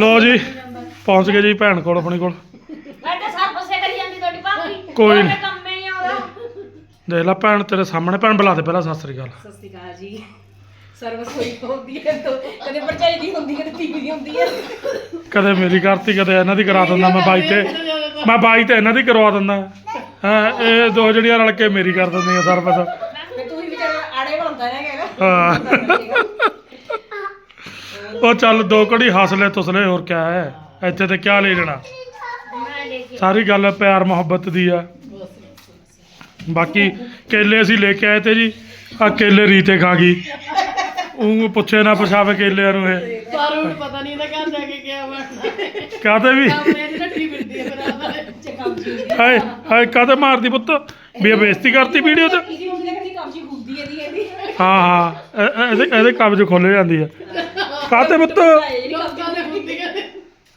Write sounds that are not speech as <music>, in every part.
ਲੋ ਜੀ ਪਹੁੰਚ ਗਏ ਜੀ ਭੈਣ ਕੋਲ ਆਪਣੀ ਕੋਲ। ਮੈਂ ਤਾਂ ਸਰ ਬਸੇ ਕਰੀ ਜਾਂਦੀ ਤੁਹਾਡੀ ਭਾਬੀ। ਕੋਈ ਨੀ। ਉਹਦੇ ਕੰਮੇ ਨਹੀਂ ਆਉਂਦਾ ਦੇਖ ਲੈ ਭੈਣ ਤੇਰੇ ਸਾਹਮਣੇ ਭੈਣ ਬੁਲਾ ਦੇ ਪਹਿਲਾਂ ਸਤਿ ਸ੍ਰੀ ਅਕਾਲ। ਸਤਿ ਸ਼੍ਰੀ ਅਕਾਲ ਜੀ। ਸਰਵਿਸ ਹੋਈ ਹੁੰਦੀ ਹੈ ਤਾਂ ਕਦੇ ਭਰਜਾਈ ਦੀ ਹੁੰਦੀ ਕਦੇ ਧੀ ਦੀ ਹੁੰਦੀ ਹੈ। ਕਦੇ ਮੇਰੀ ਕਰਤੀ ਕਦੇ ਇਹਨਾਂ ਦੀ ਕਰਾ ਦਿੰਦਾ ਮੈਂ ਬਾਈ ਤੇ। ਮੈਂ ਬਾਈ ਤੇ ਇਹਨਾਂ ਦੀ ਕਰਵਾ ਦਿੰਦਾ। ਹਾਂ ਇਹ ਦੋ ਜਣੀਆਂ ਰਲ ਕੇ ਮੇਰੀ ਕਰ ਦਿੰਦੀਆਂ ਸਰਬਤ ਫਿਰ ਤੂੰ ਹੀ ਵਿਚਾਰਾ ਆੜੇ ਬਣਦਾ ਰਹਿ ਗਿਆ ਨਾ। ਹਾਂ। ਉਹ ਚੱਲ ਦੋ ਘੜੀ ਹੱਸਲੇ ਤੁਸਲੇ ਹੋਰ ਕਿਆ ਹੈ? ਇੱਥੇ ਤੇ ਕਿਆ ਲੈ ਲੈਣਾ? ਸਾਰੀ ਗੱਲ ਪਿਆਰ ਮੁਹੱਬਤ ਦੀ ਆ। ਬਾਕੀ ਕੇਲੇ ਅਸੀਂ ਲੈ ਕੇ ਆਏ ਤੇ ਜੀ ਆ ਕੇਲੇ ਰੀਤੇ ਖਾ ਗਈ। ਉਹ ਪੁੱਛੇ ਨਾ ਪਛਾਵੇ ਕੇਲਿਆਂ ਨੂੰ ਇਹ। ਪਰ ਹੁਣ ਪਤਾ ਨਹੀਂ ਇਹਦਾ ਘਰ ਜਾ ਕੇ ਕਿਆ ਬਣਨਾ ਕਾਹਤੇ ਵੀ? ਫਿਰਦੀ ਹੈ ਫਿਰ ਚੱਕਾ ਜੀ ਹਾਏ ਹਾਏ ਕਾਹਤੇ ਮਾਰਦੀ ਪੁੱਤ? ਵੀ ਇਹ ਬੇਇੱਜ਼ਤੀ ਕਰਤੀ ਵੀਡੀਓ 'ਚ? ਹੈ ਇਹਦੀ ਹਾਂ ਹਾਂ ਇਹ- ਇਹ- ਇਹਦੇ ਇਹਦੇ ਕਬਜ਼ ਖੋਲੇ ਜਾਂਦੀ ਆ। ਕਾਹਤੇ ਪੁੱਤ? ਲੋਕਾਂ ਦੇ ਹੁੰਦੀ ਹੈ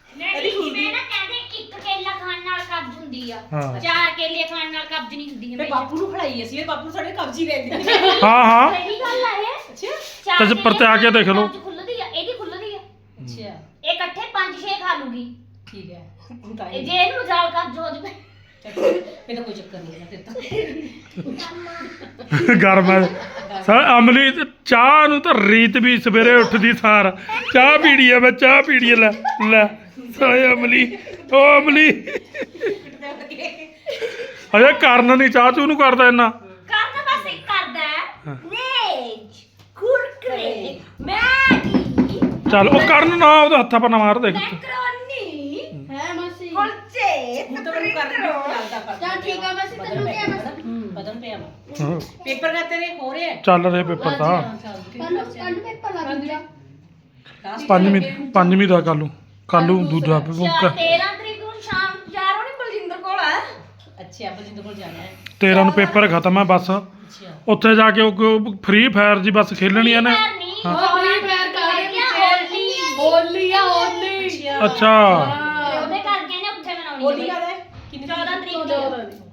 ਨਹੀਂ ਜਿਵੇਂ ਨਾ ਕਹਿੰਦੇ ਇੱਕ ਕੇਲਾ ਖਾਣ ਨਾਲ ਕਬਜ਼ ਹੁੰਦੀ ਆ। ਹਾਂ। ਚਾਰ ਕੇਲੇ ਖਾਣ ਨਾਲ ਕਬਜ਼ ਨਹੀਂ ਹੁੰਦੀ ਤੇ ਹਮੇਸ਼ਾ। ਬਾਪੂ ਨੂੰ ਖੜਾਈ ਅਸੀਂ ਇਹ ਬਾਪੂ ਸਾਡੇ ਕਬਜੀ ਰਹਿੰਦੀ ਹੈ ਹਾਂ। ਹਾਂ ਸਹੀ ਗੱਲ ਆ ਇਹ। ਅੱਛਾ। ਚਾਰ ਤੇ ਕੇਲੇ ਪਰਤਿਆ ਕੇ ਦੇਖ ਲਓ। ਕਬਜ਼ ਖੁੱਲਦੀ ਆ ਇਹਦੀ ਖੁੱਲਦੀ ਆ। ਅੱਛਾ। ਇਹ ਇਕੱਠੇ ਪੰਜ ਛੇ ਖਾ ਲੂਗੀ। ਠੀਕ ਹੈ। ਇਹ ਜੇ ਇਹਨੂੰ ਜਾਲ ਕਬਜ਼ ਹੋ ਜਵੇ ਇਹ ਤਾਂ ਕੋਈ ਚੱਕਰ ਨਹੀਂ ਹੈ ਫਿਰ ਤਾਂ ਗਰਮ ਹੈ। ਸਰ ਅਮਲੀ ਤੇ ਚਾਹ ਨੂੰ ਤਾਂ ਰੀਤ ਵੀ ਸਵੇਰੇ ਉੱਠਦੀ ਸਾਰ। ਚਾਹ ਪੀੜੀ ਆ ਮੈਂ ਚਾਹ ਪੀੜੀ ਆ, ਲੈ ਲੈ। ਸਾਲੇ ਅਮਲੀ ਓ ਅਮਲੀ। ਅਜੇ ਕਰਨ ਨਹੀਂ ਚਾਹ ਚੂ ਨੂੰ ਕਰਦਾ ਇੰਨਾ। ਕਰਦਾ ਬਸ ਇੱਕ ਕਰਦਾ ਹਾਂ। Veg Kurkure Maggi. ਚੱਲ ਉਹ ਕਰਨ ਨਾ ਉਹਦੇ ਹੱਥਾਂ ਪਰ ਨਾ ਮਾਰ ਦੇਖ। ਮੈਕਰੋਨੀ ਹੈ ਮਸੀ ਕੁਲਚੇ ਹੁਣ ਤਾਂ ਮੈਨੂੰ ਕਰ ਚੱਲਦਾ ਪਰ ਚੱਲ ਠੀਕ ਆ ਬਸ ਤੈਨੂੰ ਕਿਹਾ ਬਸ ਬਦਨ ਪਿਆ ਵਾ ਹਾਂ, ਪੇਪਰ ਕਾ ਤੇਰੇ ਹੋ ਰਹੇ ਹੈ? ਚੱਲ ਰਹੇ ਪੇਪਰ ਤਾਂ। ਕੱਲ ਕੱਲ ਪੇਪਰ ਲੱਗ ਗਿਆ। ਪੰਜਵੀਂ ਪੰਜਵੀਂ ਦਾ ਕੱਲੂ ਕੱਲੂ ਦੂਜਾ ਪੇਪਰ 13 ਤਰੀਕ ਨੂੰ ਸ਼ਾਮ ਯਾਰ ਉਹਨੇ ਬਲਜਿੰਦਰ ਕੋਲ ਆ। ਅੱਛਾ ਬਲਜਿੰਦਰ ਕੋਲ ਜਾਣਾ ਹੈ। 13 ਨੂੰ ਪੇਪਰ ਖਤਮ ਹੈ ਬਸ। ਅੱਛਾ। ਉੱਥੇ ਜਾ ਕੇ ਉਹ ਫ੍ਰੀ ਫਾਇਰ ਜੀ ਬਸ ਖੇਲਣੀ ਨੇ। ਹਾਂ। ਹੋਲੀ ਫੇਰ ਕਰ ਰਹੇ ਪਿੱਛੇ ਹੋਲੀ ਆ ਹੋਲੀ। ਅੱਛਾ। ਉਹਦੇ ਕਰਕੇ ਨੇ ਉੱਥੇ ਮਨਾਉਣੀ ਹੋਲੀ ਹੈ। ਕਿੰਨੀ 14 ਤਰੀਕ ਨੂੰ।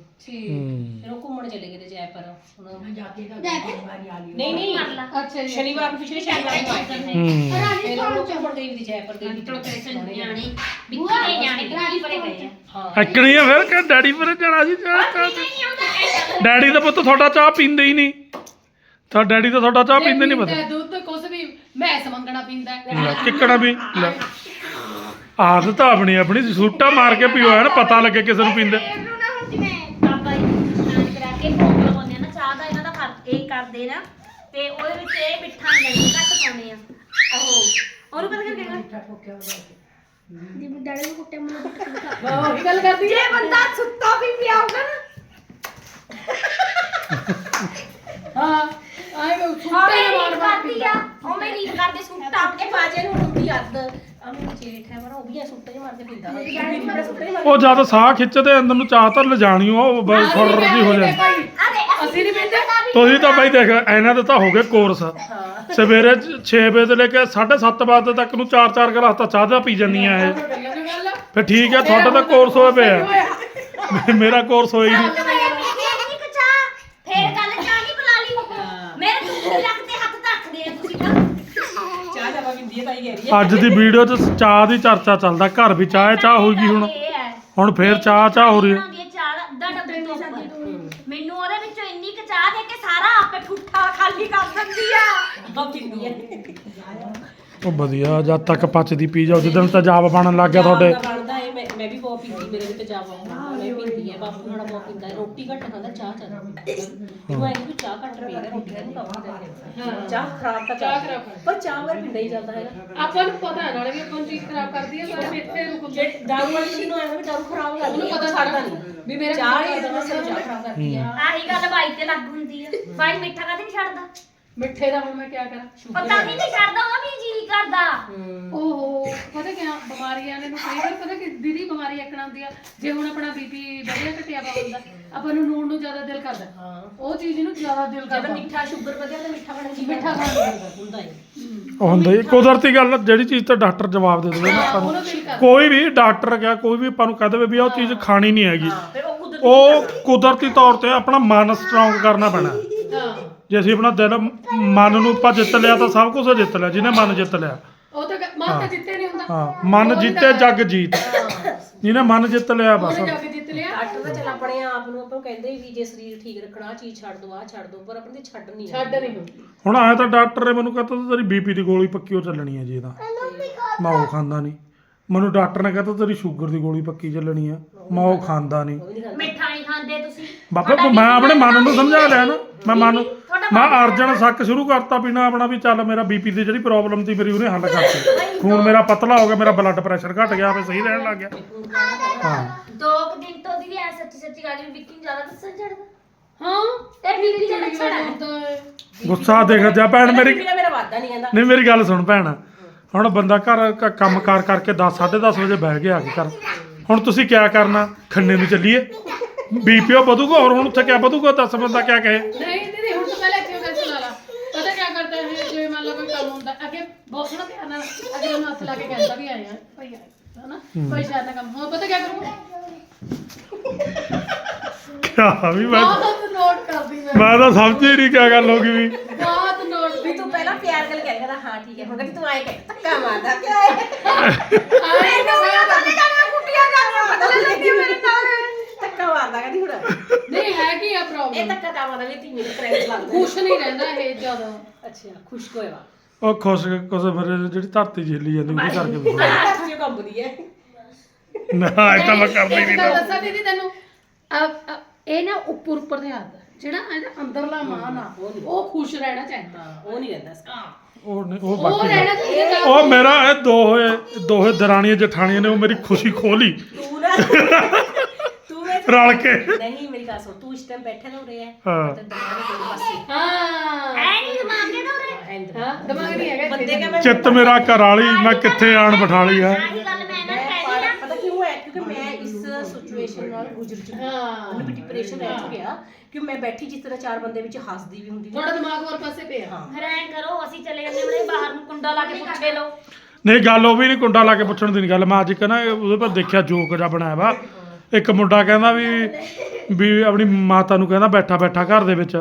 ਠੀਕ। ਫਿਰ ਉਹ ਘੁੰਮਣ ਚਲੇ ਗਏ ਤੇ ਜੈਪੁਰ। ਹੁਣ देख ਨਹੀਂ ਨਹੀਂ। ਕਰ ਲਾ ਅੱਛਾ ਜੀ। ਸ਼ਨੀਵਾਰ ਨੂੰ ਪਿਛਲੇ ਸ਼ਨੀਵਾਰ ਨੂੰ ਆਈ ਸੀ ਹੂੰ। ਫਿਰ ਉਹ ਘੁੰਮਣ ਗਈ ਵੀ ਜੈਪੁਰ ਗਈ ਵੀ ਨਿਆਣੇ ਬਿੱਥੇ ਨਿਆਣੇ ਬਿੱਥੇ ਪਰੇ ਗਏ ਆ ਹਾਂ। ਐਕਣੀ ਆ ਫਿਰ ਕਿ ਡੈਡੀ ਪਰ ਜਾਣਾ ਸੀ ਚਾਹ ਚਾਹ ਤੇ। ਨਹੀਂ ਆਉਂਦਾ ਡੈਡੀ ਦਾ ਪੁੱਤ ਤੁਹਾਡਾ ਚਾਹ ਪੀਂਦੇ ਹੀ ਨਹੀਂ। ਤਾਂ ਡੈਡੀ ਤਾਂ ਤੁਹਾਡਾ ਚਾਹ ਪੀਂਦੇ ਨਹੀਂ ਪਤਾ। ਦੁੱਧ ਕੁਛ ਵੀ ਮੈਸ ਮੰਗਣਾ ਪੀਂਦਾ ਹੈ। ਲੈ ਕਿੱਕਣਾ ਵੀ ਲੈ। ਆਦਤ ਆਪਣੀ ਆਪਣੀ ਸੂਟਾ ਮਾਰ ਕੇ ਪੀਓ ਹੈ ਨਾ ਪਤਾ ਲੱਗੇ ਕਿਸੇ ਨੂੰ ਪੀਂਦੇ। ਇਹਨੂੰ ਨਾ ਹੁਣ ਜਿਵੇਂ ਬਾਬਾ ਜੀ ਨੂੰ ਇਸ਼ਨਾਨ ਕਰਾ ਕੇ ਭੋਗ ਲਗਾਉਂਦੇ ਆ ਨਾ ਚਾਹ ਦਾ ਇਹਨਾਂ ਦਾ ਫ਼ਰਕ ਇਹ ਕਰਦੇ ਨਾ ਤੇ ਉਹਦੇ ਵਿੱਚ ਇਹ ਮਿੱਠਾ ਨਹੀਂ ਘੱਟ ਪਾਉਣੇ ਆ। ਉਹ ਉਹਨੂੰ ਪਤਾ ਕਰਕੇ ਮਿੱਠਾ ਫੋਕਿਆ ਦੀ ਡੈਡੀ ਨੂੰ ਕੁੱਟੇ ਮੈਨੂੰ ਕੁੱਟੇ ਵਾਹ ਉਹ ਗੱਲ ਕਰਦੀ ਜੇ ਬੰਦਾ ਸੁੱਤਾ ਵੀ ਪਿਆ ਹੋਗਾ ਨਾ। ਹਾਂ ਆਏ ਮੈਂ ਸੁੱਤੇ ਮਾਰ ਮਾਰ ਪੀਂਦਾ। ਉਹ ਮੈਂ ਨੀਂਦ ਕਰਦੇ ਸੁੱਤਾ ਉੱਠ ਕੇ ਬਾਜੇ ਨੂੰ ਹੁੰਦੀ ਅੱਦ ਆ ਮੇਰੇ ਜੇਠ ਹੈ ਮਰਾ ਉਹ ਵੀ ਐ ਸੁੱਟੇ ਜਿਹੇ ਮਾਰ ਕੇ ਪੀਂਦਾ। ਹੁੰਦਾ ਸੁੱਟੇ ਜਿਹੇ ਮਾਰ ਉਹ ਜਦ ਸਾਹ ਖਿੱਚਦੇ ਅੰਦਰ ਨੂੰ ਚਾਹ ਤਾਂ ਲਿਜਾਣੀ ਉਹ ਬਸ ਜੀ ਹੋ ਜਾਂਦੀ ਅਸੀਂ ਨਹੀਂ ਪੀਂਦੇ। ਤੁਸੀਂ ਤਾਂ ਬਾਈ ਦੇਖ ਇਹਨਾਂ ਦੇ ਤਾਂ ਹੋ ਗਏ ਕੋਰਸ। ਸਵੇਰੇ 6 ਵਜੇ ਤੋਂ ਲੈ ਕੇ 7:30 ਵਜੇ ਤੱਕ ਨੂੰ 4-4 ਗਲਾਸ ਤਾਂ ਚਾਹ ਦਾ ਪੀ ਜਾਂਦੀਆਂ ਇਹ। ਫਿਰ ਠੀਕ ਹੈ ਤੁਹਾਡਾ ਤਾਂ ਕੋਰਸ ਹੋਇਆ ਪਿਆ। ਮੇਰਾ ਕੋਰਸ ਹੋਇਆ ਹੀ ਨਹੀਂ ਮੈਂ ਪੀਤੀ ਇੰਨੀ ਕੁ ਚਾਹ ਫੇਰ ਕੱਲ ਚਾਹ ਨਹੀਂ ਬੁਲਾ ਲਈ ਮੇਰੇ ਦੁੱਧ ਰੱਖਦੇ ਹੱਥ ਧੱਕਦੇ ਆ ਤੁਸੀਂ ਤਾਂ ਚਾਹ ਜਾਵਾ ਪਿੰਦੀ ਹੈ ਤਾਈ ਕਹਿ ਰਹੀ ਹੈ ਅੱਜ ਦੀ ਵੀਡੀਓ 'ਚ ਚਾਹ ਦੀ ਚਰਚਾ ਚੱਲਦਾ ਘਰ ਵੀ ਚਾਹ ਚਾਹ ਹੋਈ ਹੁਣ? ਹੈ। ਹੁਣ ਫੇਰ ਚਾਹ ਚਾਹ ਹੋ ਰਹੀ ਹੈ। ਹੈ। ਮੈਨੂੰ ਉਹਦੇ ਵਿੱਚੋਂ ਇੰਨੀ ਕੁ ਚਾਹ ਦੇ ਕੇ ਸਾਰਾ ਆਪੇ ਠੁੱਠਾ ਖਾਲੀ ਕਰ ਦਿੰਦੀ ਆ। ਹੈ। ਉਹ ਵਧੀਆ ਜਦ ਤੱਕ ਪਚਦੀ ਪੀ ਜਾਓ ਜਿੱਦਣ ਤੇਜ਼ਾਬ ਬਣਨ ਲੱਗ ਗਿਆ ਤੁਹਾਡੇ। ਚਾਹ ਬਣਦਾ ਹੈ ਮੈਂ ਮੈਂ ਵੀ ਬਹੁਤ ਪੀਂਦੀ ਮੇਰੇ ਵੀ ਤੇ ਜਾਵਾ ਮੈਂ ਪੀਂਦੀ ਹੈ ਬਾਪੂ ਥੋੜਾ ਬਹੁਤ ਪੀਂਦਾ ਹੈ ਰੋਟੀ ਘੱਟ ਖਾਂਦਾ ਚਾਹ ਜ਼ਿਆਦਾ ਪੀਂਦਾ। ਉਹ ਐ ਵੀ ਚਾਹ ਘੱਟ ਪੀਂਦਾ ਰੋਟੀ ਨੂੰ ਕੰਮ ਕਰਦਾ ਚਾਹ ਖਰਾਬ ਤਾਂ ਚਾਹ ਕਰਦੀ ਖਰਾਬ ਹੈ। ਪਰ ਚਾਹ ਵਰ ਪਿੰਦਾ ਹੀ ਜਾਂਦਾ ਹੈਗਾ। ਆਪਾਂ ਨੂੰ ਪਤਾ ਹੈ ਨਾਲੇ ਵੀ ਆਪਾਂ ਨੂੰ ਚੀਜ਼ ਖਰਾਬ ਕਰਦੀ ਹੈ ਪਰ ਇੱਥੇ ਰੁਕ ਜਿਹੜੇ ਦਾਰੂ ਵਾਲੀ ਕੁੜੀ ਨੂੰ ਐਵੇਂ ਵੀ ਦਾਰੂ ਖਰਾਬ ਕਰਦੀ ਉਹਨੂੰ ਹੈ ਪਤਾ ਛੱਡਦਾ ਸਾਡਾ ਨਹੀਂ। ਵੀ ਮੇਰਾ ਚਾਹ ਕੀ ਹੀ ਕਰਦਾ ਤਾਂ ਸਿਰ ਚਾਹ ਖਰਾਬ ਕਰਦੀ ਹੈ। ਆਹੀ ਗੱਲ ਬਾਈ ਤੇ ਲੱਗ ਹੁੰਦੀ ਆ। ਬਾਈ ਮਿੱਠਾ ਕਾਹਦੇ ਨਹੀਂ ਛੱਡਦਾ? ਮਿੱਠੇ ਦਾ ਹੁਣ ਮੈਂ ਕੀ ਕਰਾਂ? ਪਤਾ ਨਹੀਂ ਨਹੀਂ ਛੱਡਦਾ ਉਹਦਾ ਵੀ ਜੀ ਕਰਦਾ। ਓਹੋ ਪਤਾ ਕਿਆ ਬਿਮਾਰੀਆਂ ਨੇ ਨੂੰ ਕਈ ਵਾਰ ਪਤਾ ਕਿ ਦੀਦੀ ਬਿਮਾਰੀ ਇੱਕਣਾ ਹੁੰਦੀ ਆ ਜੇ ਹੁਣ ਆਪਣਾ ਬੀਪੀ ਵਧੀਆ ਘਟਿਆ ਵਾ ਹੁੰਦਾ ਆਪਾਂ ਨੂੰ ਨੂਣ ਨੂੰ ਜ਼ਿਆਦਾ ਦਿਲ ਕਰਦਾ। ਹਾਂ। ਉਹ ਚੀਜ਼ ਨੂੰ ਜ਼ਿਆਦਾ ਦਿਲ ਜਦੋਂ ਕਰਦਾ। ਮਿੱਠਾ ਸ਼ੂਗਰ ਵਧਿਆ ਤਾਂ ਮਿੱਠਾ ਖਾਣਾ ਜੀ ਮਿੱਠਾ ਖਾਣ। ਨੂੰ ਹੁੰਦਾ ਹੈ। ਉਹ ਹੁੰਦਾ ਹੀ ਕੁਦਰਤੀ ਗੱਲ ਆ, ਜਿਹੜੀ ਚੀਜ਼ ਤੇ ਡਾਕਟਰ ਜਵਾਬ ਦੇ ਦੇਵੇ ਨਾ ਆਪਾਂ ਨੂੰ। ਉਹਨੂੰ ਦਿਲ ਕਰਦਾ। ਕੋਈ ਵੀ ਡਾਕਟਰ ਗਿਆ ਕੋਈ ਵੀ ਆਪਾਂ ਨੂੰ ਕਹਿ ਦੇਵੇ ਵੀ ਆਹ ਚੀਜ਼ ਖਾਣੀ ਨਹੀਂ ਹੈਗੀ। ਫਿਰ ਉਹ ਕੁਦਰਤੀ ਉਹ ਕੁਦਰਤੀ ਤੌਰ ਤੇ ਆਪਣਾ ਮਨ ਸਟਰੋਂਗ ਕਰਨਾ ਪੈਣਾ। ਹਾਂ। ਜੇ ਅਸੀਂ ਆਪਣਾ ਦਿਲ ਮਨ ਨੂੰ ਆਪਾਂ ਜਿੱਤ ਲਿਆ ਤਾਂ ਸਭ ਕੁਝ ਜਿੱਤ ਲਿਆ ਜਿਹਨੇ ਮਨ ਜਿੱਤ ਲਿਆ। ਉਹ ਤਾਂ ਮਨ ਤਾਂ ਜਿੱਤੇ ਨਹੀਂ ਹੁੰਦਾ। ਹਾਂ ਮਨ ਜਿੱਤੇ ਜੱਗ ਜੀਤ। ਜਿਹਨੇ ਮਨ ਜਿੱਤ ਲਿਆ ਬਸ। ਉਹਨੇ ਜਾ ਕੇ ਜਿੱਤ ਲਿਆ। ਡਾਕਟਰ ਤਾਂ ਚਲ ਆਪਣੇ ਆਪ ਨੂੰ ਆਪਾਂ ਨੂੰ ਕਹਿੰਦੇ ਵੀ ਜੇ ਸਰੀਰ ਠੀਕ ਰੱਖਣਾ ਆਹ ਚੀਜ਼ ਛੱਡ ਦੋ ਆ ਛੱਡ ਦੋ ਪਰ ਆਪਣੇ ਤੇ ਛੱਡ ਨਹੀਂ ਛੱਡ ਨਹੀਂ ਹੁੰਦੀ। ਹੁਣ ਆਇਆ ਤਾਂ ਡਾਕਟਰ ਨੇ ਮੈਨੂੰ ਕਹਤਾ ਤੇਰੀ ਬੀਪੀ ਦੀ ਗੋਲੀ ਪੱਕੀ ਉਹ ਚੱਲਣੀ ਹੈ ਜੀ ਇਹਦਾ ਮੈਂ ਉਹ ਖਾਂਦਾ ਨਹੀਂ। ਮੈਨੂੰ ਡਾਕਟਰ ਨੇ ਕਹਤਾ ਤੇਰੀ ਸ਼ੂਗਰ ਦੀ ਗੋਲੀ ਪੱਕੀ ਚੱਲਣੀ ਆ। ਮੈਂ ਉਹ ਖਾਂਦਾ ਨਹੀਂ। ਉਹ ਵੀ ਨਹੀਂ ਖਾਂਦੇ। ਖਾਂਦੇ ਤੁਸੀਂ? ਬਾਬਾ ਮੈਂ ਆਪਣੇ ਮਨ ਨੂੰ ਸਮਝਾ ਲਿਆ ਨਾ। ਮੈਂ ਮਨ ਮੈਂ ਅਰਜਨ ਸੱਕ ਸ਼ੁਰੂ ਕਰਤਾ ਪੀਣਾ ਆਪਣਾ ਵੀ ਚੱਲ ਮੇਰਾ ਬੀਪੀ ਦੀ ਜਿਹੜੀ ਪ੍ਰੋਬਲਮ ਸੀ ਮੇਰੀ ਉਹਨੇ ਹੱਲ ਕਰਤੀ। ਖੂਨ ਮੇਰਾ ਪਤਲਾ ਹੋ ਗਿਆ ਮੇਰਾ ਬਲੱਡ ਪ੍ਰੈਸ਼ਰ ਘਟ ਗਿਆ ਆਪੇ ਸਹੀ ਰਹਿਣ ਲੱਗ ਗਿਆ। ਹਾਂ। ਦੋ ਕੁ ਦਿਨ ਤੋਂ ਦੀਦੀ ਐ ਸੱਚੀ ਸੱਚੀ ਗੱਲ ਵੀ ਵਿੱਕੀ ਨੂੰ ਜ਼ਿਆਦਾ ਦੱਸਣ ਛੱਡਦਾ ਹਾਂ ਤੇ ਬੀਬੀ ਦਾ ਲੱਛਣ। ਗੁੱਸਾ ਦੇਖ ਜਾ ਭੈਣ ਮੇਰੀ ਮੇਰਾ। ਮੇਰਾ ਵਾਦਾ ਨਹੀਂ ਕਹਿੰਦਾ। ਨਹੀਂ ਮੇਰੀ ਗੱਲ ਸੁਣ ਭੈਣ। ਹੁਣ ਬੰਦਾ ਘਰ ਕ- ਕੰਮ ਕਾਰ ਕਰਕੇ 10 10:30 ਵਜੇ ਬਹਿ ਗਿਆ ਆ ਕੇ ਘਰ ਹੁਣ ਤੁਸੀਂ ਕਿਆ ਕਰਨਾ? ਖੰਨੇ ਨੂੰ ਚੱਲੀਏ। ਬੀਪੀਓ ਵਧੂਗਾ ਹੋਰ ਹੁਣ ਉੱਥੇ ਕਿਆ ਵਧੂਗਾ ਦੱਸ ਬੰਦਾ ਕਿਆ ਕਹੇ? ਨਹੀਂ ਦੀਦੀ ਹੁਣ ਤੋਂ ਪਹਿਲਾਂ ਇੱਥੇ ਗੱਲ ਸੁਣਾ ਲਾ ਪਤਾ ਕੀ ਕਰਦਾ ਹੈ ਜਿਵੇਂ ਮੰਨ ਲਓ ਕੋਈ ਕੰਮ ਹੁੰਦਾ ਅੱਗੇ ਬਹੁਤ ਸੋਹਣਾ ਪਿਆਰ ਨਾਲ ਅੱਗੇ ਉਹਨੂੰ ਹੱਥ ਲਾ ਕੇ ਕਹਿੰਦਾ ਵੀ ਆਏ ਆ ਭਈ ਆਏ ਹਨਾ? ਕੋਈ ਸ਼ਾਇਦ ਨਾ ਕੰਮ ਹੁਣ ਪਤਾ ਕੀ ਕਰੂੰਗਾ? ਕਿਆ ਵੀ ਮੈਂ ਬਹੁਤ ਨੋਟ ਕਰਦੀ ਮੈਂ। ਮੈਂ ਤਾਂ ਸਮਝ ਹੀ ਨਹੀਂ ਕਿਆ ਗੱਲ ਹੋ ਗਈ ਵੀ। ਬਹੁਤ ਨੋਟ ਵੀ ਤੂੰ ਪਹਿਲਾਂ ਪਿਆਰ ਗੱਲ ਕਹਿ ਕਹਿੰਦਾ ਹਾਂ ਠੀਕ ਹੈ ਹੁਣ ਕਹਿੰਦੀ ਤੂੰ ਆਏ ਕਹਿ ਧੱਕਾ ਮਾਰਦਾ ਕਿਆ ਹੈ ਆਏ ਤਾਂ ਮੈਂ ਕਰਦੀ ਕੁੱਟੀਆਂ ਜਾਂਦੀਆਂ ਪਤਾ ਲੱਗੀ ਮੇਰੇ ਨਾਲ। ਧੱਕਾ ਮਾਰਦਾ ਕਹਿੰਦੀ ਹੁਣ। ਨਹੀਂ ਹੈ ਕੀ ਆ ਇਹ ਪ੍ਰੋਬਲਮ ਧੱਕਾ ਤਾਂ ਮਾਰਦਾ ਵੀ ਤੀ ਮੇਰੇ ਕਰੈਕਟ ਲੱਗਦਾ ਖੁਸ਼ ਨਹੀਂ ਰਹਿੰਦਾ ਇਹ ਜ਼ਿਆਦਾ ਅੱਛਾ ਖੁਸ਼ਕ ਹੋਇਆ ਉਹ ਖੁਸ਼ ਕੁਸ ਮੇਰੇ ਜਿਹੜੀ ਧਰਤੀ ਝੇਲੀ ਜਾਂਦੀ ਉਹਦੀ ਕਰਕੇ ਵੀ ਹੋਇਆ। ਧਰਤੀ ਕੰਬਦੀ ਹੈ। ਨਾ ਇਹ ਤਾਂ ਮੈਂ ਕਰਦਾ ਨਹੀਂ ਗੱਲ ਦੱਸਾਂ ਦੀਦੀ ਤੈਨੂੰ। ਇਹ ਨਾ ਉੱਪਰ ਉੱਪਰ ਦੇ ਹੱਥ ਜਿਹੜਾ ਇਹਦਾ ਅੰਦਰਲਾ ਮਾਨ ਆ ਉਹ ਖੁਸ਼ ਰਹਿਣਾ ਚਾਹੀਦਾ। ਹਾਂ ਉਹ ਨਹੀਂ ਰਹਿੰਦਾ ਇਸ ਉਹ ਨਹੀਂ ਉਹ ਉਹ ਬਾਕੀ ਰਹਿਣਾ ਗੱਲ। ਚਾਹੀਦਾ ਉਹ ਮੇਰਾ ਇਹ ਦੋ ਹੋਏ ਦੋਹੇ ਦਰਾਣੀਆਂ ਜਠਾਣੀਆਂ ਨੇ ਉਹ ਮੇਰੀ ਖੁਸ਼ੀ ਖੋਲੀ ਤੂੰ ਨਾ। ਰਲ ਕੇ। ਨਹੀਂ ਮੇਰੀ ਗੱਲ ਸੁਣ ਤੂੰ ਇਸ ਟਾਈਮ ਬੈਠਾ ਨਾ ਉਰੇ ਹੈ। ਹਾਂ। ਤੇ ਦਿਮਾਗ ਪਾਸੇ। ਹਾਂ। ਐ ਨਹੀਂ ਦਿਮਾਗ ਦੇ ਦੋਰੇ ਐਂਡ ਹਾਂ ਦਿਮਾਗ ਨਹੀਂ ਹੈਗਾ ਬੰਦੇ ਚਿੱਤ ਮੇਰਾ ਘਰ ਵਾਲੀ ਮੈਂ ਕਿੱਥੇ ਆਣ ਬਿਠਾਲੀ ਆ ਆਹੀ ਗੱਲ ਮੈਂ ਇਹਨਾਂ ਨੂੰ ਕਹਿ ਰਹੀ ਮੈਂ ਨਾ ਪਤਾ ਕਿਉਂ ਹੈ ਕਿਉਂਕਿ ਮੈਂ ਇਸ ਸਿਚੁਏਸ਼ਨ ਨਾਲ ਗੁਜ਼ਰ ਚੁੱਕੀ ਹਾਂ। ਹਾਂ। ਮੈਨੂੰ ਵੀ ਡਿਪਰੈਸ਼ਨ ਰਹਿ ਚੁੱਕਿਆ। ਕਿ ਮੈਂ ਬੈਠੀ ਜਿਸ ਤਰ੍ਹਾਂ ਚਾਰ ਬੰਦੇ ਵਿੱਚ ਹੱਸਦੀ ਵੀ ਹੁੰਦੀ ਸੀ। ਥੋੜਾ ਦਿਮਾਗ ਹੋਰ ਪਾਸੇ ਪਿਆ। ਹਾਂ। ਫਿਰ ਐਂ ਕਰੋ ਅਸੀਂ ਚਲੇ ਜਾਂਦੇ ਬੜੇ ਬਾਹਰ ਨੂੰ ਕੁੰਡਾ ਲਾ ਕੇ ਪੁੱਛੇ ਲਓ ਨਹੀਂ ਗੱਲ ਉਹ ਵੀ ਨਹੀਂ ਕੁੰਡਾ ਲਾ ਕੇ ਪੁੱਛਣ ਦੀ ਨਹੀਂ ਗੱਲ ਮੈਂ ਅੱਜ ਇੱਕ ਨਾ ਉਹਦੇ ਪਰ ਦੇਖਿਆ ਜੋਕ ਜਿਹਾ ਬਣਾਇਆ ਵਾ। ਇੱਕ ਮੁੰਡਾ ਕਹਿੰਦਾ ਵੀ ਵੀ ਆਪਣੀ ਮਾਤਾ ਨੂੰ ਕਹਿੰਦਾ ਬੈਠਾ ਬੈਠਾ ਘਰ ਦੇ ਵਿੱਚ।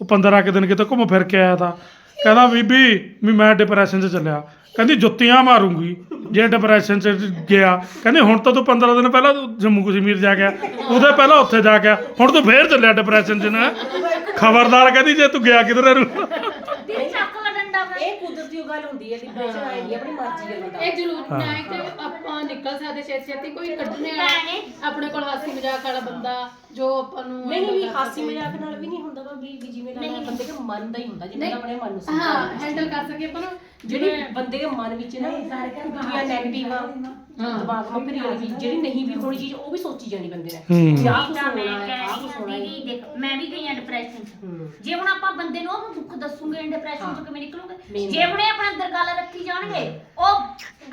ਉਹ 15 ਕੁ ਦਿਨ ਕਿਤੇ ਘੁੰਮ ਫਿਰ ਕੇ ਆਇਆ ਤਾਂ। ਕਹਿੰਦਾ, ਬੀਬੀ, ਵੀ ਮੈਂ ਡਿਪਰੈਸ਼ਨ 'ਚ ਚੱਲਿਆ। ਕਹਿੰਦੀ, ਜੁੱਤੀਆਂ ਮਾਰੂੰਗੀ। ਜੇ ਡਿਪਰੈਸ਼ਨ 'ਚ ਗਿਆ। ਕਹਿੰਦੀ, ਹੁਣ ਤਾਂ ਤੂੰ 15 ਦਿਨ ਪਹਿਲਾਂ ਤੂੰ ਜੰਮੂ ਕਸ਼ਮੀਰ ਜਾ ਗਿਆ ਉਹਦੇ ਪਹਿਲਾਂ ਉੱਥੇ ਜਾ ਗਿਆ ਹੁਣ ਤੂੰ ਫੇਰ ਚੱਲਿਆ ਡਿਪਰੈਸ਼ਨ 'ਚ ਨਾ। ਖਬਰਦਾਰ ਕਹਿੰਦੀ, ਜੇ ਤੂੰ ਗਿਆ ਕਿਧਰ ਨੂੰ ਦੀਦੀ ਚੱਕ ਲਾ ਡੰਡਾ ਫਿਰ ਇਹ ਕੁਦਰਤੀ ਉਹ ਗੱਲ ਹੁੰਦੀ ਹੈ ਡਿਪਰੈਸ਼ਨ ਆਈ ਨਹੀਂ ਆਪਣੀ ਮਰਜ਼ੀ ਹੈ ਬੰਦਾ। ਇਹ ਜ਼ਰੂਰ ਨਾ ਹੈ ਕਿ ਆਪਾਂ ਨਿਕਲ ਸਕਦੇ ਛੇਤੀ ਛੇਤੀ ਕੋਈ ਕੱਢਣੇ ਵਾਲਾ ਆਪਣੇ ਕੋਲ ਹਾਸੀ ਮਜ਼ਾਕ ਵਾਲਾ ਬੰਦਾ। ਜੋ ਆਪਾਂ ਨੂੰ ਨਹੀਂ ਵੀ ਹਾਸੀ ਮਜ਼ਾਕ ਨਾਲ ਵੀ ਨਹੀਂ ਹੁੰਦਾ ਵਾ ਵੀ ਵੀ ਜਿਵੇਂ ਲੱਗਦਾ ਬੰਦੇ ਦੇ ਮਨ ਦਾ ਹੀ ਹੁੰਦਾ ਜਿਵੇਂ ਨਹੀਂ। ਆਪਣੇ ਮਨ ਨੂੰ ਹਾਂ। ਹੈਂਡਲ ਕਰ ਸਕੀਏ ਆਪਾਂ ਨੂੰ। ਜਿਹੜੀ ਬੰਦੇ ਦੇ ਮਨ ਵਿੱਚ ਨਾ ਕੁੱਟੀਆਂ ਨੈਗੇਟਿਵ ਆ ਦਿਮਾਗ ਮੇ ਭਰੀ ਹੋਈ ਚੀਜ਼, ਜਿਹੜੀ ਨਹੀਂ ਵੀ ਹੋਣੀ ਚੀਜ਼ ਉਹ ਵੀ ਸੋਚੀ ਜਾਣੀ ਬੰਦੇ ਨੇ। ਹੂੰ। ਵੀ ਆਹ ਕੁਛ ਤਾਂ ਮੈਂ ਹੋਣਾ ਹੈ, ਕਹਿ ਆਹ ਰਹੀ ਕੁਛ ਹਾਂ ਹੋਣਾ ਹੈ। ਦੇਖ ਮੈਂ ਵੀ ਗਈ ਆ ਡਿਪਰੈਸ਼ਨ 'ਚ। ਹੂੰ। ਜੇ ਹੁਣ ਆਪਾਂ ਬੰਦੇ ਨੂੰ ਉਹ ਦੁੱਖ ਦੱਸੂਗੇ ਡਿਪਰੈਸ਼ਨ ਹਾਂ। ਚੋਂ ਕਿਵੇਂ ਨਿਕਲੂਗੇ? ਜੇ ਹੁਣ ਆਪਣਾ ਅੰਦਰ ਗੱਲ ਰੱਖੀ ਜਾਣਗੇ ਉਹ